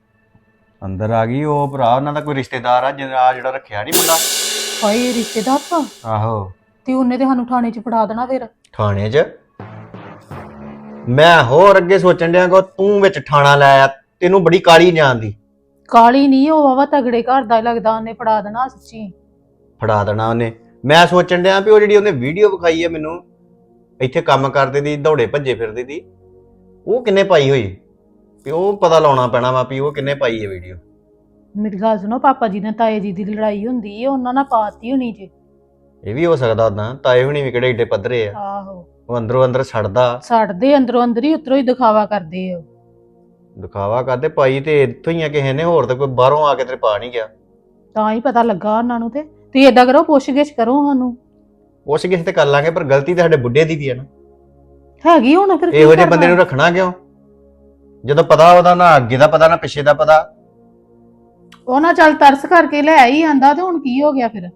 ਅੰਦਰ ਆ ਗਈ ਉਹ ਭਰਾ ਉਹਨਾਂ ਦਾ ਕੋਈ ਰਿਸ਼ਤੇਦਾਰ ਆ ਜਿਹੜਾ ਜਿਹੜਾ ਰੱਖਿਆ ਨਹੀਂ ਮੁੰਡਾ। ਹਾਏ ਰਿਸ਼ਤੇਦਾਰ ਤਾਂ? ਆਹੋ। ਤੇ ਉਹਨੇ ਤੇ ਸਾਨੂੰ ਥਾਣੇ 'ਚ ਫੜਾ ਦੇਣਾ ਫਿਰ। ਥਾਣੇ 'ਚ? ਮੈਂ ਹੋਰ ਅੱਗੇ ਸੋਚਣ ਡਿਆ ਕਿ ਤੂੰ ਵਿੱਚ ਥਾਣਾ ਲੈ ਆ ਤੈਨੂੰ ਬੜੀ ਕਾਲੀ ਜਾਂਦੀ ਕਾਲੀ ਨਹੀਂ ਉਹ ਵਾਵਾ ਤਗੜੇ ਘਰ ਦਾ ਹੀ ਲੱਗਦਾ ਉਹਨੇ ਫੜਾ ਦੇਣਾ ਸੱਚੀ। ਫੜਾ ਦੇਣਾ ਉਹਨੇ। ਮੈਂ ਸੋਚਣ ਡਿਆ ਵੀ ਉਹ ਜਿਹੜੀ ਉਹਨੇ ਵੀਡੀਓ ਵਿਖਾਈ ਹੈ ਮੈਨੂੰ ਇੱਥੇ ਕੰਮ ਕਰਦੇ ਦੀ ਦੌੜੇ ਭੱਜੇ ਫਿਰਦੇ ਦੀ ਉਹ ਕਿੰਨੇ ਪਾਈ ਹੋਈ? ਵੀ ਉਹ ਪਤਾ ਲਾਉਣਾ ਪੈਣਾ ਵਾ ਵੀ ਉਹ ਕਿੰਨੇ ਪਾਈ ਹੈ ਵੀਡੀਓ ਮੇਰੀ ਗੱਲ ਸੁਣੋ ਪਾਪਾ ਜੀ ਨੇ ਤਾਏ ਜੀ ਦੀ ਲੜਾਈ ਹੁੰਦੀ ਹੈ ਉਹਨਾਂ ਨਾਲ ਪਾਤੀ ਹੋਣੀ ਜੇ। ਇਹ ਵੀ ਹੋ ਸਕਦਾ ਉਦਾਂ ਤਾਏ ਹੁਣੀ ਵੀ ਕਿਹੜੇ ਏਡੇ ਪੱਧਰੇ ਆ। ਆਹੋ। ਉਹ ਅੰਦਰੋਂ ਅੰਦਰ ਛੱਡਦਾ ਸੜਦੇ ਅੰਦਰੋਂ ਅੰਦਰ ਹੀ ਉਤਰੋਂ ਹੀ ਦਿਖਾਵਾ ਕਰਦੇ ਆ ਦਿਖਾਵਾ ਕਰਦੇ ਪਾਈ ਤੇ ਇੱਥੋਂ ਹੀ ਆ ਕਿਸੇ ਨੇ ਹੋਰ ਤਾਂ ਕੋਈ ਬਾਹਰੋਂ ਆ ਕੇ ਤੇਰੇ ਪਾ ਨਹੀਂ ਗਿਆ। ਤਾਂ ਹੀ ਪਤਾ ਲੱਗਾ ਉਹਨਾਂ ਨੂੰ ਤੇ। ਤੁਸੀਂ ਏਦਾਂ ਕਰੋ ਪੁੱਛ ਗਿੱਛ ਕਰੋ ਸਾਨੂੰ। ਉਸ ਕਿਸੇ ਤੇ ਕਰ ਲਾਂਗੇ ਪਰ ਗਲਤੀ ਤਾਂ ਸਾਡੇ ਬੁੱਢੇ ਦੀ ਵੀ ਹੈ ਨਾ। ਹੈਗੀ ਹੁਣ ਫਿਰ ਕੀ ਇਹੋ ਜਿਹੇ ਕਰਨਾ? ਬੰਦੇ ਨੂੰ ਰੱਖਣਾ ਕਿਉਂ? ਜਦੋਂ ਪਤਾ ਉਹਦਾ ਨਾ ਅੱਗੇ ਦਾ ਪਤਾ ਨਾ ਪਿੱਛੇ ਦਾ ਪਤਾ। ਉਹਨਾਂ ਚੱਲ ਤਰਸ ਕਰਕੇ ਲੈ ਹੀ ਆਂਦਾ ਤੇ ਹੁਣ ਕੀ ਹੋ ਗਿਆ ਫਿਰ?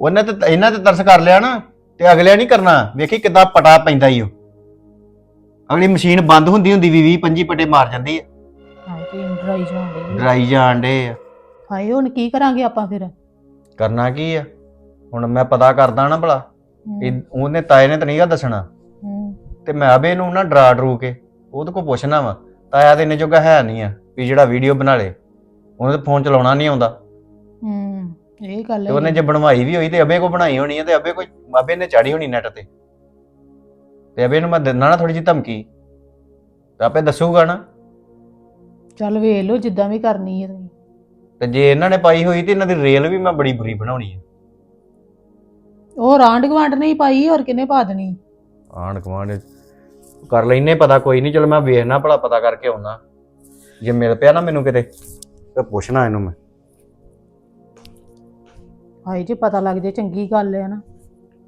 ਉਹਨੇ ਤੇ ਇਹਨਾਂ ਤੇ ਤਰਸ ਕਰ ਲਿਆ ਨਾ ਤੇ ਅਗਲਿਆਂ ਨਹੀਂ ਕਰਨਾ। ਵੇਖੀ ਕਿਦਾਂ ਪਟਾ ਪੈਂਦਾ ਈ ਉਹ। ਅਗਲੀ ਮਸ਼ੀਨ ਬੰਦ ਹੁੰਦੀ ਹੁੰਦੀ ਵੀ 20 25 ਪਟੇ ਮਾਰ ਜਾਂਦੀ ਹੈ ਹਾਏ ਤੇ ਡਰਾਈ ਜਾਂਦੇ ਡਰਾਈ ਜਾਣ ਡੇ ਆ। ਹਾਏ ਹੁਣ ਕੀ ਕਰਾਂਗੇ ਆਪਾਂ ਫਿਰ? ਕਰਨਾ ਕੀ ਆ? ਹੁਣ ਮੈਂ ਪਤਾ ਕਰਦਾ ਨਾ ਭਲਾ। ਇਹ- ਉਹਨੇ ਤਾਏ ਨੇ ਤਾਂ ਨਹੀਂਗਾ ਦੱਸਣਾ। ਤੇ ਮੈਂ ਅਬੇ ਨੂੰ ਨਾ ਡਰਾ ਡਰੂ ਕੇ ਉਹਦੇ ਕੋਲ ਪੁੱਛਣਾ ਵਾ। ਤਾਇਆ ਤੇ ਇੰਨੇ ਜੋਗਾ ਹੈ ਨਹੀਂ ਆ ਵੀ ਜਿਹੜਾ ਵੀਡੀਓ ਬਣਾ ਲੇ। ਉਹਨੇ ਤਾਂ ਫੋਨ ਚਲਾਉਣਾ ਨਹੀਂ ਆਉਂਦਾ। ਹਮ, ਇਹ ਗੱਲ ਤੇ ਉਹਨੇ ਹੈ। ਜੇ ਬਣਵਾਈ ਵੀ ਹੋਈ ਤੇ ਅਬੇ ਕੋ ਬਣਾਈ ਹੋਣੀ ਹੈ ਤੇ ਅਬੇ ਕੋਈ ਅਬੇ ਨੇ ਚਾੜੀ ਹੋਣੀ ਨੈਟ ਤੇ। ਤੇ ਅਬੇ ਨੂੰ ਮੈਂ ਦਿੰਦਾ ਨਾ ਥੋੜੀ ਜਿਹੀ ਧਮਕੀ। ਤੇ ਆਪੇ ਦੱਸੂਗਾ ਨਾ। ਚੱਲ ਵੇਖ ਲਓ ਜਿੱਦਾਂ ਵੀ ਕਰਨੀ ਹੈ ਤੁਸੀਂ। ਤੇ ਜੇ ਇਹਨਾਂ ਨੇ ਪਾਈ ਹੋਈ ਤੇ ਇਹਨਾਂ ਦੀ ਰੇਲ ਵੀ ਮੈਂ ਬੜੀ ਬੁਰੀ ਬਣਾਉਣੀ ਹੈ ਉਹ ਰਾਂਡ ਗਵਾਂਡ ਨਹੀਂ ਪਾਈ ਹੋਰ ਕਿਨੇ ਪਾ ਦੇਣੀ? ਆਣ ਕਮਾਂਡ ਕਰ ਲੈਨੇ ਪਤਾ ਕੋਈ ਨਹੀਂ ਚਲੋ ਮੈਂ ਵੇਖਣਾ ਭਲਾ ਪਤਾ ਕਰਕੇ ਆਉਣਾ ਜੇ ਮਿਲ ਪਿਆ ਨਾ ਮੈਨੂੰ ਕਿਤੇ। ਤੇ ਪੁੱਛਣਾ ਇਹਨੂੰ ਮੈਂ। ਹਾਏ ਜੇ ਪਤਾ ਲੱਗ ਜੇ ਚੰਗੀ ਗੱਲ ਹੈ ਨਾ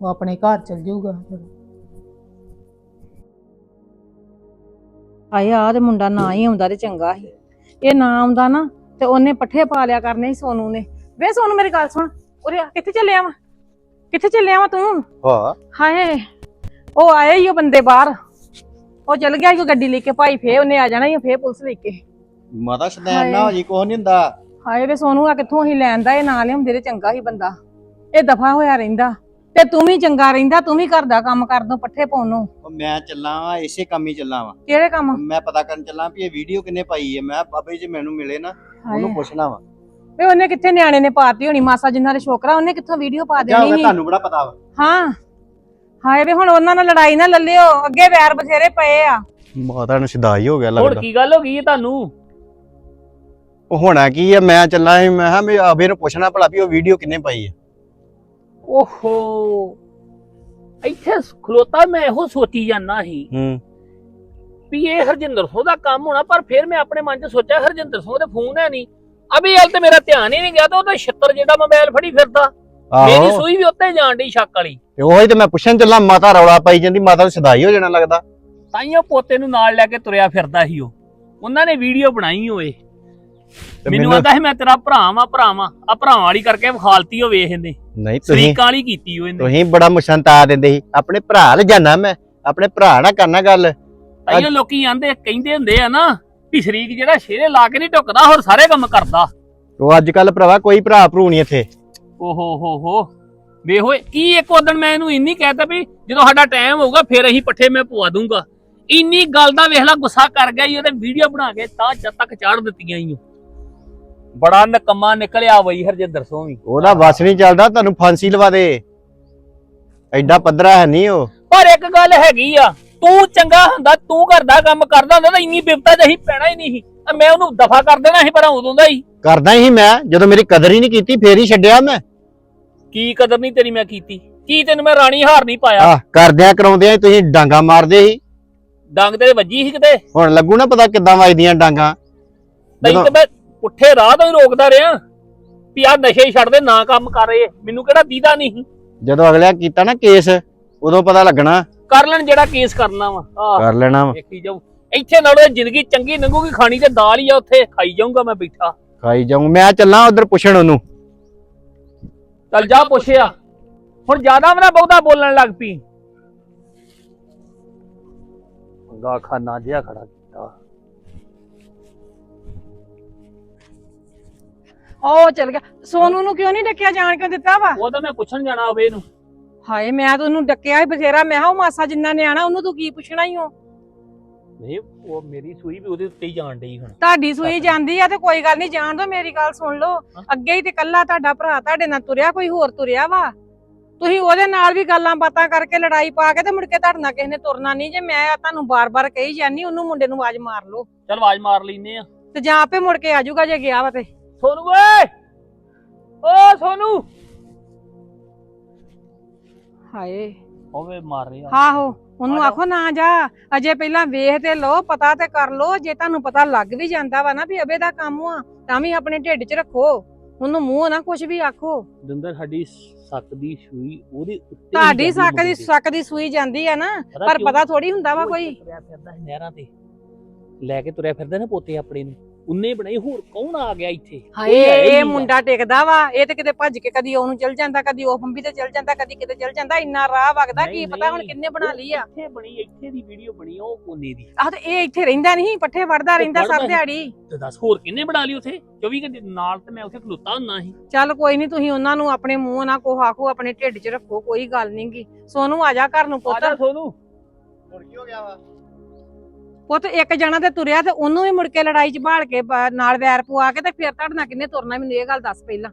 ਉਹ ਆਪਣੇ ਘਰ ਚਲ ਜਾਊਗਾ। ਫਿਰ ਹਾਏ ਆ ਤੇ ਮੁੰਡਾ ਨਾ ਹੀ ਆਉਂਦਾ ਤੇ ਚੰਗਾ ਸੀ। ਇਹ ਨਾ ਆਉਂਦਾ ਨਾ ਤੇ ਉਹਨੇ ਪੱਠੇ ਪਾ ਲਿਆ ਕਰਨੇ ਸੀ ਸੋਨੂ ਨੇ। ਵੇ ਸੋਨੂ ਮੇਰੀ ਗੱਲ ਸੁਣ ਉਰੇ ਆ ਕਿੱਥੇ ਚੱਲਿਆ ਵਾ? ਕਿੱਥੇ ਚੱਲਿਆ ਵਾ ਤੂੰ? ਹਾਂ। ਹਾਏ ਉਹ ਆਏ ਹੀ ਉਹ ਬੰਦੇ ਬਾਹਰ। ਉਹ ਚਲ ਗਿਆ ਕੋਈ ਗੱਡੀ ਲੈ ਕੇ ਭਾਈ ਫੇ ਉਹਨੇ ਆ ਜਾਣਾ ਹੀ ਫੇ ਪੁਲਿਸ ਲੈ ਕੇ। ਮਾਤਾ ਸ਼ੁਦੈਨ ਨਾ ਹੋ ਜੀ ਕੋਹ ਨਹੀਂ ਹੁੰਦਾ। ਹਾਏ ਵੇ ਸੋਨੂ ਆ ਕਿੱਥੋਂ ਹੀ ਲੈਂਦਾ ਇਹ ਨਾਲ ਲਿਆਉਂਦੇ ਤੇ ਚੰਗਾ ਹੀ ਬੰਦਾ। ਇਹ ਦਫਾ ਹੋਇਆ ਰਹਿੰਦਾ। ਤੇ ਤੂੰ ਵੀ ਚੰਗਾ ਰਹਿੰਦਾ ਤੂੰ ਵੀ ਘਰ ਦਾ ਕੰਮ ਕਰ ਦੋ ਪੱਠੇ ਪਾਉਣ ਨੂੰ। ਮੈਂ ਚੱਲਾਂ ਵਾ ਇਸੇ ਕੰਮ ਹੀ ਚੱਲਾਂ ਵਾ। ਕਿਹੜੇ ਕੰਮ? ਮੈਂ ਪਤਾ ਕਰਨ ਚੱਲਾਂ ਵੀ ਇਹ ਵੀਡੀਓ ਕਿੰਨੇ ਪਾਈ ਹੈ। ਮੈਂ ਬਾਬੇ ਜੀ ਮੈਨੂੰ ਮਿਲੇ ਨਾ। ਉਹਨੂੰ ਪੁੱਛਣਾ ਵਾ। ਵੇ ਉਹਨੇ ਕਿੱਥੇ ਨਿਆਣੇ ਨੇ ਪਾਤੀ ਹੋਣੀ ਮਾਸਾ ਜਿੰਨਾ ਦੇ ਛੋਕਰਾ ਉਹਨੇ ਕਿੱਥੋਂ ਵੀਡੀਓ ਪਾ ਦੇਣੀ ਸੀ? ਤੁਹਾਨੂੰ ਬੜਾ ਪਤਾ ਵਾ। ਹਾਂ। ਹਾਏ ਵੇ ਹੁਣ ਉਹਨਾਂ ਨਾਲ ਲੜਾਈ ਨਾ ਲੱਲਿਓ ਅੱਗੇ ਵੈਰ ਬਥੇਰੇ ਪਏ ਆ। ਮਾਤਾ ਨੂੰ ਸਿਧਾਈ ਹੋ ਗਿਆ ਹੁਣ ਕੀ ਗੱਲ ਹੋ ਗਈ ਹੈ ਤੁਹਾਨੂੰ? ਉਹ ਹੋਣਾ ਕੀ ਆ ਮੈਂ ਚੱਲਾਂ ਸੀ ਮੈਂ ਕਿਹਾ ਮੈਂ ਆਬੇ ਨੂੰ ਪੁੱਛਣਾ ਭਲਾ ਵੀ ਉਹ ਵੀਡੀਓ ਕਿੰਨੇ ਪਾਈ ਹੈ ਓਹੋ। ਇੱਥੇ ਖਲੋਤਾ ਮੈਂ ਇਹੋ ਸੋਚੀ ਜਾਂਦਾ ਸੀ। ਹੂੰ। ਵੀ ਇਹ ਹਰਜਿੰਦਰ ਸਿੰਘ ਦਾ ਕੰਮ ਹੋਣਾ ਪਰ ਫਿਰ ਮੈਂ ਆਪਣੇ ਮਨ 'ਚ ਸੋਚਿਆ ਹਰਜਿੰਦਰ ਸਿੰਘ ਦੇ ਫੋਨ ਹੈ ਨਹੀਂ। ਅਬੇ ਹਾਲ ਤੇ ਮੇਰਾ ਧਿਆਨ ਹੀ ਨਹੀਂ ਗਿਆ ਤੇ ਉਹਦਾ 76 ਜਿਹੜਾ ਮੋਬਾਈਲ ਫੜੀ ਫਿਰਦਾ। ਮੇਰੀ ਸੂਈ ਵੀ ਉੱਤੇ ਜਾਣ ਡਈ ਸ਼ੱਕ ਵਾਲੀ। ਤੇ ਉਹੀ ਤੇ ਮੈਂ ਪੁੱਛਣ ਚੱਲਾਂ ਮਾਤਾ ਰੌਲਾ ਪਾਈ ਜਾਂਦੀ ਮਾਤਾ ਨੂੰ ਸਦਾਈ ਹੋ ਜਾਣਾ ਲੱਗਦਾ। ਤਾਈਓ ਪੋਤੇ ਨੂੰ ਨਾਲ ਲੈ ਕੇ ਤੁਰਿਆ ਫਿਰਦਾ ਸੀ ਉਹ। ਉਹਨਾਂ ਨੇ ਵੀਡੀਓ ਬਣਾਈ ਹੋਏ ਮੈਨੂੰ ਆਂਦਾ ਸੀ ਮੈਂ ਤੇਰਾ ਭਰਾ ਵਾਂ ਭਰਾ ਵਾਂ। ਆ ਭਰਾਵਾਂ ਵਾਲੀ ਕਰਕੇ ਵਿਖਾਲਤੀ ਉਹ ਵੇਖ ਇਹਨੇ। ਨਹੀਂ ਤੁਸੀਂ ਸਰੀਕਾਂ ਵਾਲੀ ਕੀਤੀ ਉਹ ਇਹਨੇ। ਤੁਸੀਂ ਬੜਾ ਮੁਸ਼ਨ ਤਾ ਦਿੰਦੇ ਸੀ। ਆਪਣੇ ਭਰਾ ਲ ਜਾਣਾ ਮੈਂ। ਆਪਣੇ ਭਰਾ ਨਾਲ ਕਰਨਾ ਗੱਲ। ਤਾਈਓ ਲੋਕੀ ਆਂਦੇ ਕਹਿੰਦੇ ਹੁੰਦੇ ਆ ਨਾ ਵੀ ਸ਼ਰੀਕ ਜਿਹੜਾ ਸ਼ੇਰੇ ਲਾ ਕੇ ਨਹੀਂ ਢੁਕਦਾ ਹੋਰ ਸਾਰੇ ਕੰਮ ਕਰਦਾ। ਉਹ ਅੱਜ ਕੱਲ ਭਰਾਵਾ ਕੋਈ ਭਰਾ ਭਰੂ ਨਹੀਂ ਇੱਥੇ। ਓਹੋ ਹੋ ਹੋ। ਵੇ ਹੋਏ ਕੀ ਇੱਕ ਉਦਣ ਮੈਂ ਇਹਨੂੰ ਇੰਨੀ ਕਹਿਤਾ ਵੀ ਜਦੋਂ ਸਾਡਾ ਟਾਈਮ ਹੋਊਗਾ ਫਿਰ ਅਸੀਂ ਪੱਠੇ ਮੈਂ ਪਵਾ ਦੂੰਗਾ। ਇੰਨੀ ਗੱਲ ਦਾ ਵੇਖ ਲਾ ਗੁੱਸਾ ਕਰ ਗਿਆ ਈ ਉਹਦੇ ਵੀਡੀਓ ਬਣਾ ਕੇ ਤਾਂ ਜਦ ਤੱਕ ਚਾੜ ਦਿੱਤੀਆਂ ਓ। ਬੜਾ ਨਕਮਾ ਨਿਕਲਿਆ ਵਈ ਹਰਜਿੰਦਰ ਵੀ ਉਹਦਾ ਵਸ ਨਹੀਂ ਚੱਲਦਾ ਤੁਹਾਨੂੰ ਫਾਂਸੀ ਲਵਾ ਦੇ। ਐਡਾ ਪੱਧਰਾ ਹੈ ਨਹੀਂ ਉਹ। ਪਰ ਇੱਕ ਗੱਲ ਹੈਗੀ ਆ ਤੂੰ ਚੰਗਾ ਹੁੰਦਾ ਤੂੰ ਘਰ ਦਾ ਕੰਮ ਕਰਦਾ ਹੁੰਦਾ ਤਾਂ ਇੰਨੀ ਬਿਪਤਾ ਜਹੀ ਪੈਣਾ ਹੀ ਨਹੀਂ ਸੀ। ਮੈਂ ਉਹਨੂੰ ਦਫਾ ਕਰ ਦੇਣਾ ਸੀ ਪਰ ਉਦੋਂ ਦਾ ਹੀ। ਕਰਦਾ ਹੀ ਮੈਂ ਜਦੋਂ ਮੇਰੀ ਕਦਰ ਹੀ ਨਹੀਂ ਕੀਤੀ ਫੇਰ ਹੀ ਛੱਡਿਆ ਮੈਂ। ਕੀ ਕਦਰ ਨਹੀਂ ਤੇਰੀ ਮੈਂ ਕੀਤੀ? ਕੀ ਤੈਨੂੰ ਮੈਂ ਰਾਣੀ ਹਾਰ ਨਹੀਂ ਪਾਇਆ? ਆਹ ਕਰਦਿਆਂ ਕਰਾਉਂਦਿਆਂ ਹੀ ਤੁਸੀਂ ਡਾਂਗਾ ਮਾਰਦੇ ਸੀ। ਡੰਗ ਤੇਰੇ ਵੱਜੀ ਸੀ ਕਿਤੇ? ਹੁਣ ਲੱਗੂ ਨਾ ਪਤਾ ਕਿੱਦਾਂ ਵੱਜਦੀਆਂ ਡਾਂਗਾ। ਤੈਨੂੰ ਤੇ ਮੈਂ ਪੁੱਠੇ ਰਾਹ ਤੋਂ ਹੀ ਰੋਕਦਾ ਰਿਹਾ। ਵੀ ਆ ਨਸ਼ੇ ਹੀ ਛੱਡ ਦੇ ਨਾ ਕੰਮ ਕਰ ਰਹੇ ਮੈਨੂੰ ਕਿਹੜਾ ਦੀਦਾ ਨਹੀਂ ਜਦੋਂ ਅਗਲਿਆ ਕੀਤਾ ਨਾ ਕੇਸ ਉਦੋਂ ਪਤਾ ਲੱਗਣਾ। ਕਰ ਲੈਣ ਜਿਹੜਾ ਕੇਸ ਕਰਨਾ ਵਾ। ਆਹ ਕਰ ਲੈਣਾ ਵਾ। ਦੇਖੀ ਜਾਊ। ਇੱਥੇ ਨਾਲੋਂ ਜ਼ਿੰਦਗੀ ਚੰਗੀ ਲੰਘੂਗੀ ਖਾਣੀ ਤੇ ਦਾਲ ਹੀ ਆ ਉੱਥੇ ਖਾਈ ਜਾਊਂਗਾ ਮੈਂ ਬੈਠਾ। ਖਾਈ ਜਾਊਂ ਮੈਂ ਚੱਲਾਂ ਉਧਰ ਪੁੱਛਣ ਉਹਨੂੰ। ਚੱਲ ਜਾ ਪੁੱਛਿਆ ਹੁਣ ਜ਼ਿਆਦਾ ਵੀ ਨਾ ਬਹੁਤਾ ਬੋਲਣ ਲੱਗ ਪਈ। ਗਾ ਖਾਨਾ ਜਿਹਾ ਖੜਾ ਕੀਤਾ। ਉਹ ਚਲ ਗਿਆ। ਸੋਨੂ ਨੂੰ ਕਿਉਂ ਨਹੀਂ ਡੱਕਿਆ ਜਾਣ ਕੇ ਦਿੱਤਾ ਵਾ? ਉਹ ਤਾਂ ਮੈਂ ਪੁੱਛਣ ਜਾਣਾ ਹੋਵੇ ਇਹਨੂੰ। ਹਾਏ ਮੈਂ ਤਾਂ ਉਹਨੂੰ ਡੱਕਿਆ ਹੀ ਬਥੇਰਾ। ਮੈਂ ਕਿਹਾ ਉਹ ਮਾਸਾ ਜਿੰਨਾ ਨਿਆਣਾ ਉਹਨੂੰ ਤੂੰ ਕੀ ਪੁੱਛਣਾ ਹੀ ਹੋ ਨਹੀਂ ਉਹ ਮੇਰੀ ਸੂਈ ਵੀ ਉਹਦੇ ਉੱਤੇ ਹੀ ਜਾਣ ਡਈ ਹੁਣ। ਤੁਹਾਡੀ ਸੂਈ ਜਾਂਦੀ ਆ ਤੇ ਕੋਈ ਗੱਲ ਨਹੀਂ ਜਾਣ ਦੋ ਮੇਰੀ ਗੱਲ ਸੁਣ ਲਓ। ਅੱਗੇ ਹੀ ਤੇ ਕੱਲਾ ਤੁਹਾਡਾ ਭਰਾ ਤੁਹਾਡੇ ਨਾਲ ਤੁਰਿਆ ਕੋਈ ਹੋਰ ਤੁਰਿਆ ਵਾ? ਤੁਸੀਂ ਉਹਦੇ ਨਾਲ ਵੀ ਗੱਲਾਂ ਬਾਤਾਂ ਕਰਕੇ ਲੜਾਈ ਪਾ ਕੇ ਤੇ ਮੁੜ ਕੇ ਤੁਹਾਡੇ ਨਾਲ ਕਿਸੇ ਨੇ ਤੁਰਨਾ ਨਹੀਂ। ਜੇ ਮੈਂ ਤੁਹਾਨੂੰ ਬਾਰ-ਬਾਰ ਕਹੀ ਜਾਨੀ ਉਹਨੂੰ ਮੁੰਡੇ ਨੂੰ ਆਵਾਜ਼ ਮਾਰ ਲਓ। ਚੱਲ ਆਵਾਜ਼ ਮਾਰ ਲੈਨੇ ਆ। ਤੇ ਜਾਂ ਆਪੇ ਮੁੜ ਕੇ ਆਜੂਗਾ ਜੇ ਗਿਆ ਵਾ ਤੇ। ਸੋਨੂ ਓਏ! ਓ ਸੋਨੂ! ਹਾਏ। ਹੋਵੇ ਮਾਰ ਰਿਹਾ ਆਹੋ ਉਹਨੂੰ। ਆਖੋ ਨਾ ਜਾ ਅਜੇ ਪਹਿਲਾਂ ਵੇਖ ਤੇ ਲਓ ਪਤਾ ਤੇ ਕਰ ਲਓ ਜੇ ਤੁਹਾਨੂੰ ਪਤਾ ਲੱਗ ਵੀ ਜਾਂਦਾ ਵਾ ਨਾ ਵੀ ਅਬੇ ਦਾ ਕੰਮ ਆ ਤਾਂ ਵੀ ਆਪਣੇ ਢਿੱਡ 'ਚ ਰੱਖੋ। ਉਹਨੂੰ ਮੂੰਹ ਨਾ ਕੁਝ ਵੀ ਆਖੋ। ਦੰਦਰ ਸਾਡੀ ਸੱਕ ਦੀ ਸੂਈ ਉਹਦੇ ਉੱਤੇ ਤੁਹਾਡੀ ਸੱਕ ਦੀ ਸੱਕ ਦੀ ਸੂਈ ਜਾਂਦੀ ਆ ਨਾ ਪਰ? ਪਤਾ ਥੋੜੀ ਹੁੰਦਾ ਵਾ ਕੋਈ। ਨਹਿਰਾਂ ਤੇ। ਲੈ ਕੇ ਤੁਰਿਆ ਫਿਰਦਾ ਨਾ ਪੋਤੇ ਆਪਣੇ ਨੂੰ। ਉਹਨੇ ਬਣਾਈ ਹੋਰ ਕੌਣ ਆ ਗਿਆ ਇੱਥੇ? ਹਾਏ ਇਹ ਮੁੰਡਾ ਟਿਕਦਾ ਵਾ ਇਹ ਤੇ ਕਿਤੇ ਭੱਜ ਕੇ ਕਦੀ ਉਹਨੂੰ ਚਲ ਜਾਂਦਾ ਕਦੀ ਉਹ ਫੰਬੀ ਤੇ ਚਲ ਜਾਂਦਾ ਕਦੀ ਕਿਤੇ ਚਲ ਜਾਂਦਾ ਇੰਨਾ ਰਾਹ ਵਗਦਾ ਕੀ ਪਤਾ ਹੁਣ। ਕਿੰਨੇ ਬਣਾ ਲਈ ਆ ਇੱਥੇ ਬਣੀ ਇੱਥੇ ਦੀ ਵੀਡੀਓ ਬਣੀ ਉਹ ਕੋਨੇ ਦੀ। ਆਹ ਤੇ ਇਹ ਇੱਥੇ ਰਹਿੰਦਾ ਨਹੀਂ ਪੱਠੇ ਵੜਦਾ ਰਹਿੰਦਾ ਸਭ। ਦਿਹਾੜੀ। ਤੇ ਦੱਸ ਹੋਰ ਕਿੰਨੇ ਬਣਾ ਲਈ ਉੱਥੇ? 24 ਘੰਟੇ ਨਾਲ ਤੇ ਮੈਂ ਉੱਥੇ ਖਲੋਤਾ ਹੁੰਨਾ ਸੀ। ਚੱਲ ਕੋਈ ਨਹੀਂ ਤੁਸੀਂ ਉਹਨਾਂ ਨੂੰ ਆਪਣੇ ਮੂੰਹ ਨਾਲ ਕੋ ਆਖੋ ਆਪਣੇ ਢਿੱਡ 'ਚ ਰੱਖੋ ਕੋਈ ਗੱਲ ਨੀ ਗੀ। ਸੋਨੂੰ ਆ ਜਾ ਘਰ ਨੂੰ ਆ ਜਾ ਪੁੱਤ ਸੋਨੂ। ਹੁਣ ਕੀ ਹੋ ਗਿਆ ਵਾ? ਪੁੱਤ ਇੱਕ ਜਣਾ ਤੇ ਤੁਰਿਆ ਤੇ ਉਹਨੂੰ ਵੀ ਮੁੜ ਕੇ ਲੜਾਈ 'ਚ ਬਾੜ ਕੇ ਬ- ਨਾਲ ਵੈਰ ਪਵਾ ਕੇ ਤੇ ਫਿਰ ਤੁਹਾਡੇ ਨਾਲ ਕਿੰਨੇ ਤੁਰਨਾ ਮੈਨੂੰ ਇਹ ਗੱਲ ਦੱਸ ਪਹਿਲਾਂ।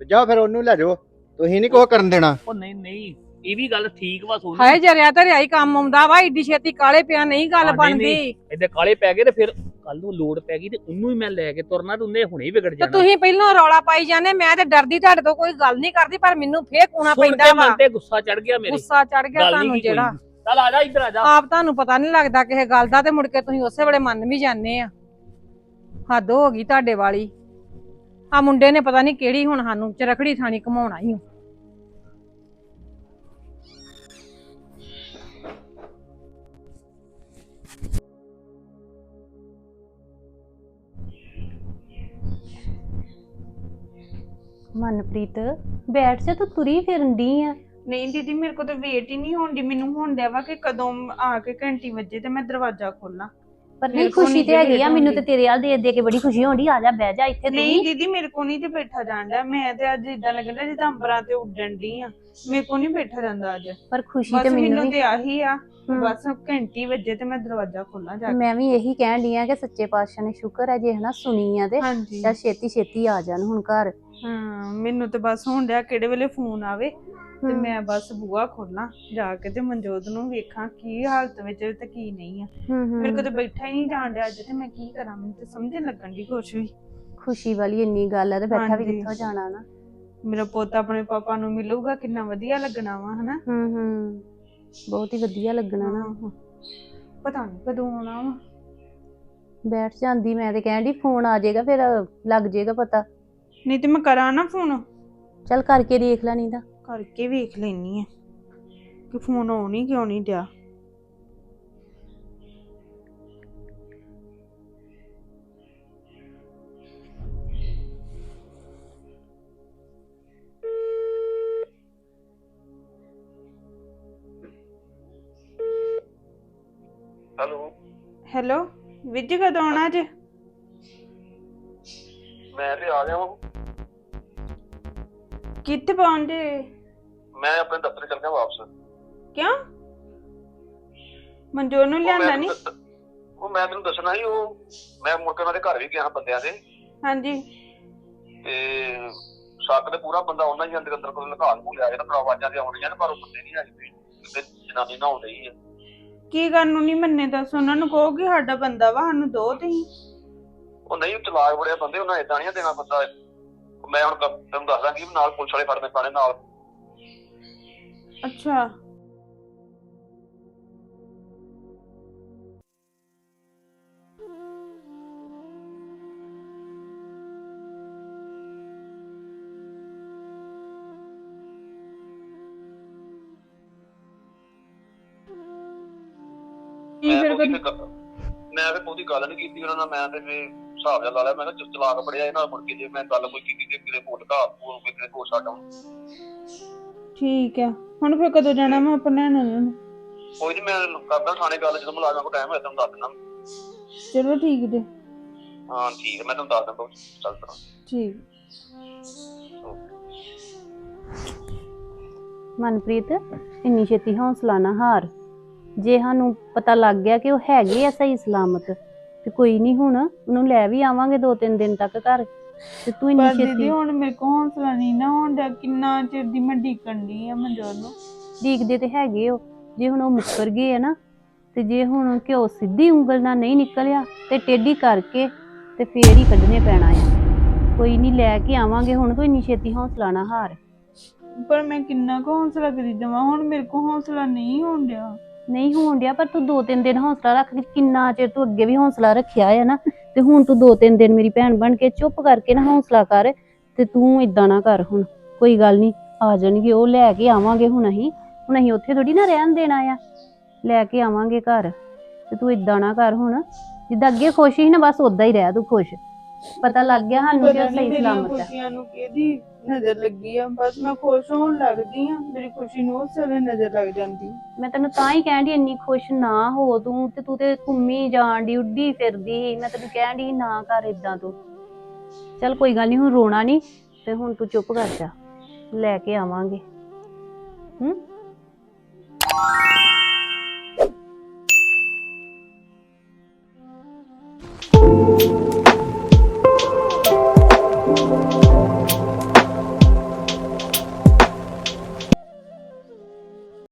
ਤੇ ਜਾ ਫਿਰ ਉਹਨੂੰ ਲੈ ਜਾਓ। ਤੁਸੀਂ ਨਹੀਂ ਕੁਛ ਕਰਨ ਦੇਣਾ। ਉਹ ਨਹੀਂ ਨਹੀਂ ਇਹ ਵੀ ਗੱਲ ਠੀਕ ਵਾ ਸੋਨੂ। ਹਾਏ ਜਰਿਆ ਧਰਿਆ ਹੀ ਕੰਮ ਆਉਂਦਾ ਵਾ ਏਡੀ ਛੇਤੀ ਕਾਲੇ ਪਿਆ ਨਹੀਂ ਹਾਂ, ਗੱਲ ਨਹੀਂ, ਬਣਦੀ। ਇਹਦੇ ਕਾਲੇ ਪੈ ਗਏ ਤੇ ਫਿਰ ਕੱਲ ਨੂੰ ਲੋੜ ਪੈ ਗਈ ਤੇ ਉਹਨੂੰ ਹੀ ਮੈਂ ਲੈ ਕੇ ਤੁਰਨਾ ਤੇ ਉਹਨੇ ਹੁਣੇ ਹੀ ਵਿਗੜ ਤੇ ਜਾਣਾ। ਤੁਸੀਂ ਪਹਿਲਾਂ ਰੌਲਾ ਪਾਈ ਜਾਂਦੇ ਮੈਂ ਤੇ ਡਰਦੀ ਤੁਹਾਡੇ ਤੋਂ ਕੋਈ ਗੱਲ ਨਹੀਂ ਕਰਦੀ ਪਰ ਮੈਨੂੰ ਫੇਰ ਕੂਣਾ ਸੁਣ ਪੈਂਦਾ ਵਾ। ਮਨ ਤੇ ਗੁੱਸਾ ਚੜ ਗਿਆ ਮੇਰੇ। ਗੁੱਸਾ ਚੜ ਗਿਆ ਗੱਲ ਤੁਹਾਨੂੰ ਨਹੀਂ ਜਿਹੜਾ। ਚੱਲ ਆ ਜਾ ਇੱਧਰ ਆ ਜਾ। ਆਪ ਤੁਹਾਨੂੰ ਪਤਾ ਨਹੀਂ ਲੱਗਦਾ ਕਿਸੇ ਗੱਲ ਦਾ ਤੇ ਮੁੜ ਕੇ ਤੁਸੀਂ ਉਸੇ ਵੇਲੇ ਮੰਨ ਵੀ ਜਾਂਦੇ ਆ। ਹੱਦ ਹੋ ਗਈ ਤੁਹਾਡੇ ਵਾਲੀ। ਆ ਮੁੰਡੇ ਨੇ ਪਤਾ ਨਹੀਂ ਕਿਹੜੀ ਹੁਣ ਸਾਨੂੰ ਚਰਖੜੀ ਥਾਣੀ ਘਮਾਉਣਾ ਹੀ ਮਨਪ੍ਰੀਤ ਬੈਠ ਜਾ ਤੂੰ ਤੁਰੀ ਫਿਰਨ ਦੀ ਆ। ਨਹੀਂ ਦੀਦੀ ਮੇਰੇ ਕੋਲ ਤਾਂ ਵੇਟ ਹੀ ਨਹੀਂ ਹੋਣ ਦੀ ਮੈਨੂੰ ਹੋਣ ਡਿਆ ਵਾ ਕਿ ਕਦੋਂ ਆ ਕੇ ਘੰਟੀ ਵੱਜੇ ਤੇ ਮੈਂ ਦਰਵਾਜ਼ਾ ਖੋਲਾਂ। ਪਰ ਮੇਰੇ ਨਹੀਂ ਕੋਲ ਖੁਸ਼ੀ ਤੇ ਹੈਗੀ ਆ ਮੈਨੂੰ ਤੇ। ਤੇਰੇ ਹਾਲ ਦੇ ਦੇ ਕੇ ਬੜੀ ਖੁਸ਼ੀ ਹੋਣੀ ਆ ਜਾ ਬਹਿ ਜਾ ਇੱਥੇ ਤੂੰ ਨਹੀਂ। ਦੀਦੀ ਮੇਰੇ ਕੋਲ ਨਹੀਂ ਤੇ ਬੈਠਾ ਜਾਂਦਾ ਮੈਂ ਤੇ ਅੱਜ ਇਦਾਂ ਲੱਗਦਾ ਜਿੱਦਾਂ ਅੰਬਰਾਂ ਤੇ ਉੱਡਣ ਦੀ ਆ। ਮੇਰੇ ਕੋਲ ਨਹੀਂ ਬੈਠਾ ਜਾਂਦਾ ਅੱਜ। ਪਰ ਖੁਸ਼ੀ ਬਸ ਤੇ ਮੈਨੂੰ ਮੈਨੂੰ ਵੀ ਤੇ ਆਹੀ ਆ ਹਮ। ਬਸ ਘੰਟੀ ਵੱਜੇ ਤੇ ਮੈਂ ਦਰਵਾਜ਼ਾ ਖੋਲਾਂ ਜਾ ਕੇ। ਮੈਂ ਵੀ ਇਹੀ ਕਹਿਣ ਡਈ ਆ ਕਿ ਸੱਚੇ ਪਾਤਸ਼ਾਹ ਨੇ ਸ਼ੁਕਰ ਹੈ ਜੇ ਹਨਾ ਸੁਣੀ ਆ ਤੇ ਹਾਂਜੀ। ਚੱਲ ਛੇਤੀ ਛੇਤੀ ਆ ਜਾਣ ਹੁਣ ਘਰ। ਹਾਂ ਮੈਨੂੰ ਤੇ ਬਸ ਹੋਣ ਡਿਆ ਕਿਹੜੇ ਵੇਲੇ ਫੋਨ ਆਵੇ। ਤੇ। ਮੈਂ ਬਸ ਬੂਹਾ ਖੋਲਾਂ ਜਾ ਕੇ ਤੇ ਮਨਜੋਤ ਨੂੰ ਵੇਖਾਂ ਕੀ ਹਾਲਤ ਵਿੱਚ ਤੇ ਕੀ ਨਹੀਂ ਆ। ਹੂੰ ਮੇਰੇ ਕੋਲ ਤੇ ਬੈਠਾ ਹੀ ਨਹੀਂ ਜਾਣ ਡਿਆ ਅੱਜ ਤੇ ਮੈਂ ਕੀ ਕਰਾਂ ਮੈਨੂੰ ਤੇ ਸਮਝ ਨੀ ਲੱਗਣ ਦੀ ਕੁਛ ਵੀ। ਖੁਸ਼ੀ ਵਾਲੀ ਇੰਨੀ ਗੱਲ ਹੈ ਤੇ ਬੈਠਾ ਵੀ। ਕਿੱਥੋਂ ਜਾਣਾ ਨਾ। ਮੇਰਾ ਪੁੱਤ ਆਪਣੇ ਪਾਪਾ ਨੂੰ ਮਿਲੂਗਾ ਕਿੰਨਾ ਵਧੀਆ ਲੱਗਣਾ ਵਾ ਹਨਾ? ਹੂੰ ਹੂੰ। ਬਹੁਤ ਹੀ ਵਧੀਆ ਲੱਗਣਾ ਨਾ। ਪਤਾ ਨਹੀਂ ਕਦੋਂ ਆਉਣਾ ਵਾ। ਬੈਠ ਜਾਂਦੀ ਮੈਂ ਤੇ ਕਹਿਣ ਦੀ ਫੋਨ ਆ ਜਾਏਗਾ ਫਿਰ ਲੱਗ ਜਾਏਗਾ ਪਤਾ। ਨਹੀਂ ਤੇ ਮੈਂ ਕਰਾਂ ਨਾ ਫੋਨ। ਚੱਲ ਕਰਕੇ ਦੇਖ ਲੈ ਨਹੀਂ ਤਾਂ। ਕਰਕੇ ਵੇਖ ਲੈਣੀ ਆ ਕਿ ਫੋਨ ਆਉਣ ਹੀ ਕਿਉਂ ਨਹੀਂ ਡਿਆ ਹੈਲੋ ਹੈਲੋ ਵਿਜ ਕਦੋਂ ਆਉਣਾ ਜੇ ਮੈਂ ਤੇ ਆ ਗਿਆ ਹਾਂ ਕਿੱਥੇ ਪਹੁੰਚੇ ਮੈਂ ਆਪਣੇ ਦਫ਼ਤਰ ਚੱਲ ਗਿਆ ਵਾਪਸ। ਕਿਉਂ? ਮਨਜੋਰ ਨੂੰ ਲਿਆਂਦਾ ਨਹੀਂ ਉਹ ਮੈਂ ਤੈਨੂੰ ਦੱਸਣਾ ਸੀ ਉਹ ਮੈਂ ਮੁੜ ਕੇ ਉਹਨਾਂ ਦੇ ਘਰ ਵੀ ਗਿਆ ਬੰਦਿਆਂ ਦੇ। ਹਾਂਜੀ। ਤੇ ਸ਼ੱਕ ਤੇ ਪੂਰਾ ਬੰਦਾ ਉਹਨਾਂ ਹੀ ਅੰਦਰ ਅੰਦਰ ਕੋਈ ਲੁਕਾ ਨੂੰ ਲਿਆ ਜਿਹੜਾ ਆਵਾਜ਼ਾਂ ਤੇ ਆਉਣੀਆਂ ਨੇ ਪਰ ਉਹ ਬੰਦੇ ਨਹੀਂ ਆਏ ਤੇ ਜਨਾਨੀ ਨਾ ਆਉਂਦੀ ਹੈ ਕੀ ਕਰਨ ਨੂੰ ਨਹੀਂ ਮੰਨੇ ਦੱਸ? ਉਹਨਾਂ ਨੂੰ ਕਹੋ ਕਿ ਸਾਡਾ ਬੰਦਾ ਵਾ ਸਾਨੂੰ ਦੋ ਤੇ ਹੀ ਉਹ ਨਹੀਂ ਚਲਾਕ ਬੜੇ ਬੰਦੇ ਉਹਨਾਂ ਇਦਾਂ ਨਹੀਂ ਦੇਣਾ ਬੰਦਾ। ਮੈਂ ਹੁਣ ਕ- ਤੈਨੂੰ ਦੱਸਦਾ ਕਿ ਨਾਲ ਪੁਲਿਸ ਵਾਲੇ ਫੜਨੇ ਪੈਣੇ ਨਾਲ। ਅੱਛਾ। ਕੀ ਮੈਂ ਫਿਰ ਬਹੁਤੀ ਕਦੋਂ- ਫਿਰ ਗ- ਮੈਂ ਫਿਰ ਬਹੁਤੀ ਗੱਲ ਨਹੀਂ ਕੀਤੀ ਉਹਨਾਂ ਨਾਲ ਮੈਂ ਤੇ ਫਿਰ ਹਿਸਾਬ ਜਿਹਾ ਲਾ ਲਿਆ ਮੈਂ ਕਿਹਾ ਚ- ਚਲਾਕ ਬੜਿਆ ਇਹਨਾਂ ਮੁੜ ਕੇ ਜੇ ਮੈਂ ਗੱਲ ਕੋਈ ਕੀਤੀ ਤੇ ਕਿਤੇ ਕੋਟ ਘਾ ਉਹ ਕਿਤੇ ਹੋ ਸਕਦਾ ਠੀਕ ਆ ਹੁਣ ਫਿਰ ਕਦੋਂ ਜਾਣਾ ਮੈਂ ਆਪਣੇ ਨਾਲ ਨੂੰ ਕੋਈ ਨਹੀਂ ਮੈਂ ਕਰਦਾ ਥਾਣੇ ਗੱਲ ਜਦੋਂ ਮੁਲਾਜ਼ਮਾਂ ਕੋਲ ਟਾਈਮ ਹੋਇਆ ਤੁਹਾਨੂੰ ਦੱਸ ਦੇਣਾ ਚਲੋ ਠੀਕ ਜੇ। ਹਾਂ ਠੀਕ ਹੈ ਮੈਂ ਤੁਹਾਨੂੰ ਦੱਸ ਦਿੰਦਾ ਚੱਲ ਤਰਾ ਠੀਕ। ਮਨਪ੍ਰੀਤ ਇੰਨੀ ਛੇਤੀ ਹੌਸਲਾ ਨਾ ਹਾਰ। ਜੇ ਸਾਨੂੰ ਪਤਾ ਲੱਗ ਗਿਆ ਕਿ ਉਹ ਹੈਗੇ ਆ ਸਹੀ ਸਲਾਮਤ ਤੇ ਕੋਈ ਨਹੀਂ ਹੁਣ ਉਹਨੂੰ ਲੈ ਵੀ ਆਵਾਂਗੇ ਦੋ ਤਿੰਨ ਦਿਨ ਤੱਕ ਘਰ। ਤੇ ਤੂੰ ਇੰਨੀ ਪਰ ਦੀਦੀ ਛੇਤੀ ਹੁਣ ਮੇਰੇ ਕੋਲ ਹੌਸਲਾ ਨਹੀਂ ਨਾ ਹੁੰਦਾ ਕਿੰਨਾ ਚਿਰ ਦੀ ਮੈਂ ਢੀਕਣ ਦੀ ਆ ਮਨਜੋਰ ਨੂੰ ਦੇਖਦੇ ਤੇ ਹੈਗੇ ਹੋ ਜੇ ਹੁਣ ਉਹ ਮੁੱਕਰ ਗਏ ਆ ਨਾ ਤੇ ਜੇ ਹੁਣ ਘਿਓ ਸਿੱਧੀ ਉਂਗਲ ਨਾਲ ਨਹੀਂ ਨਿਕਲਿਆ ਤੇ ਟੇਢੀ ਕਰਕੇ ਤੇ ਫੇਰ ਹੀ ਕੱਢਣੇ ਪੈਣਾ ਆ। ਕੋਈ ਨਹੀਂ ਲੈ ਕੇ ਆਵਾਂਗੇ ਹੁਣ ਤੂੰ ਇੰਨੀ ਛੇਤੀ ਹੌਸਲਾ ਨਾ ਹਾਰ। ਪਰ ਮੈਂ ਕਿੰਨਾ ਕੁ ਹੌਸਲਾ ਕਰੀ ਜਾਵਾਂ ਹੁਣ ਮੇਰੇ ਕੋਲ ਹੌਸਲਾ ਨਹੀਂ ਹੋਣ ਡਿਆ। ਨਹੀਂ ਹੋਣ ਡਿਆ, ਪਰ ਤੂੰ ਦੋ ਤਿੰਨ ਦਿਨ ਹੌਸਲਾ ਰੱਖ ਕਿੰਨਾ ਚਿਰ ਤੂੰ ਅੱਗੇ ਵੀ ਹੌਸਲਾ ਰੱਖਿਆ ਹੈ ਨਾ। ਤੇ ਹੁਣ ਤੂੰ ਦੋ ਤਿੰਨ ਦਿਨ ਮੇਰੀ ਭੈਣ ਬਣ ਕੇ ਚੁੱਪ ਕਰਕੇ ਨਾ ਹੌਸਲਾ ਕਰ ਤੇ ਤੂੰ ਇਦਾਂ ਨਾ ਕਰ ਹੁਣ। ਕੋਈ ਗੱਲ ਨਹੀਂ, ਆ ਜਾਣਗੇ, ਉਹ ਲੈ ਕੇ ਆਵਾਂਗੇ ਹੁਣ ਅਸੀਂ। ਹੁਣ ਅਸੀਂ ਉੱਥੇ ਥੋੜੀ ਨਾ ਰਹਿਣ ਦੇਣਾ ਆ। ਲੈ ਕੇ ਆਵਾਂਗੇ ਘਰ। ਤੇ ਤੂੰ ਇਦਾਂ ਨਾ ਕਰ ਹੁਣ। ਜਿੱਦਾਂ ਅੱਗੇ ਖੁਸ਼ ਸੀ ਨਾ, ਬਸ ਉਦਾਂ ਹੀ ਰਹਿ ਤੂੰ ਖੁਸ਼। ਪਤਾ ਲੱਗ ਗਿਆ ਸਾਨੂੰ ਕਿ ਸਹੀ ਸਲਾਮਤ ਹੈ। ਖੁਸ਼ੀਆਂ ਨੂੰ ਕਿਹਦੀ ਨਜ਼ਰ ਲੱਗੀ ਆ ਬਸ ਮੈਂ ਖੁਸ਼ ਹੋਣ ਲੱਗਦੀ ਆ ਮੇਰੀ ਖੁਸ਼ੀ ਨੂੰ ਉਸ ਨਜ਼ਰ ਲੱਗ ਜਾਂਦੀ। ਮੈਂ ਤੈਨੂੰ ਤਾਂ ਹੀ ਕਹਿਣ ਦੀ ਇੰਨੀ ਖੁਸ਼ ਨਾ ਹੋ ਤੂੰ ਤੇ ਤੂੰ ਤੇ ਘੁੰਮੀ ਜਾਣ ਦੀ ਉੱਡੀ ਫਿਰਦੀ ਸੀ। ਮੈਂ ਤੈਨੂੰ ਕਹਿਣ ਨਾ ਕਰ ਇਦਾਂ ਤੂੰ। ਚੱਲ ਕੋਈ ਗੱਲ ਨਹੀਂ ਹੁਣ ਰੋਣਾ ਨਹੀਂ ਤੇ ਹੁਣ ਤੂੰ ਚੁੱਪ ਕਰ ਜਾ। ਲੈ ਕੇ ਆਵਾਂਗੇ। ਹੂੰ?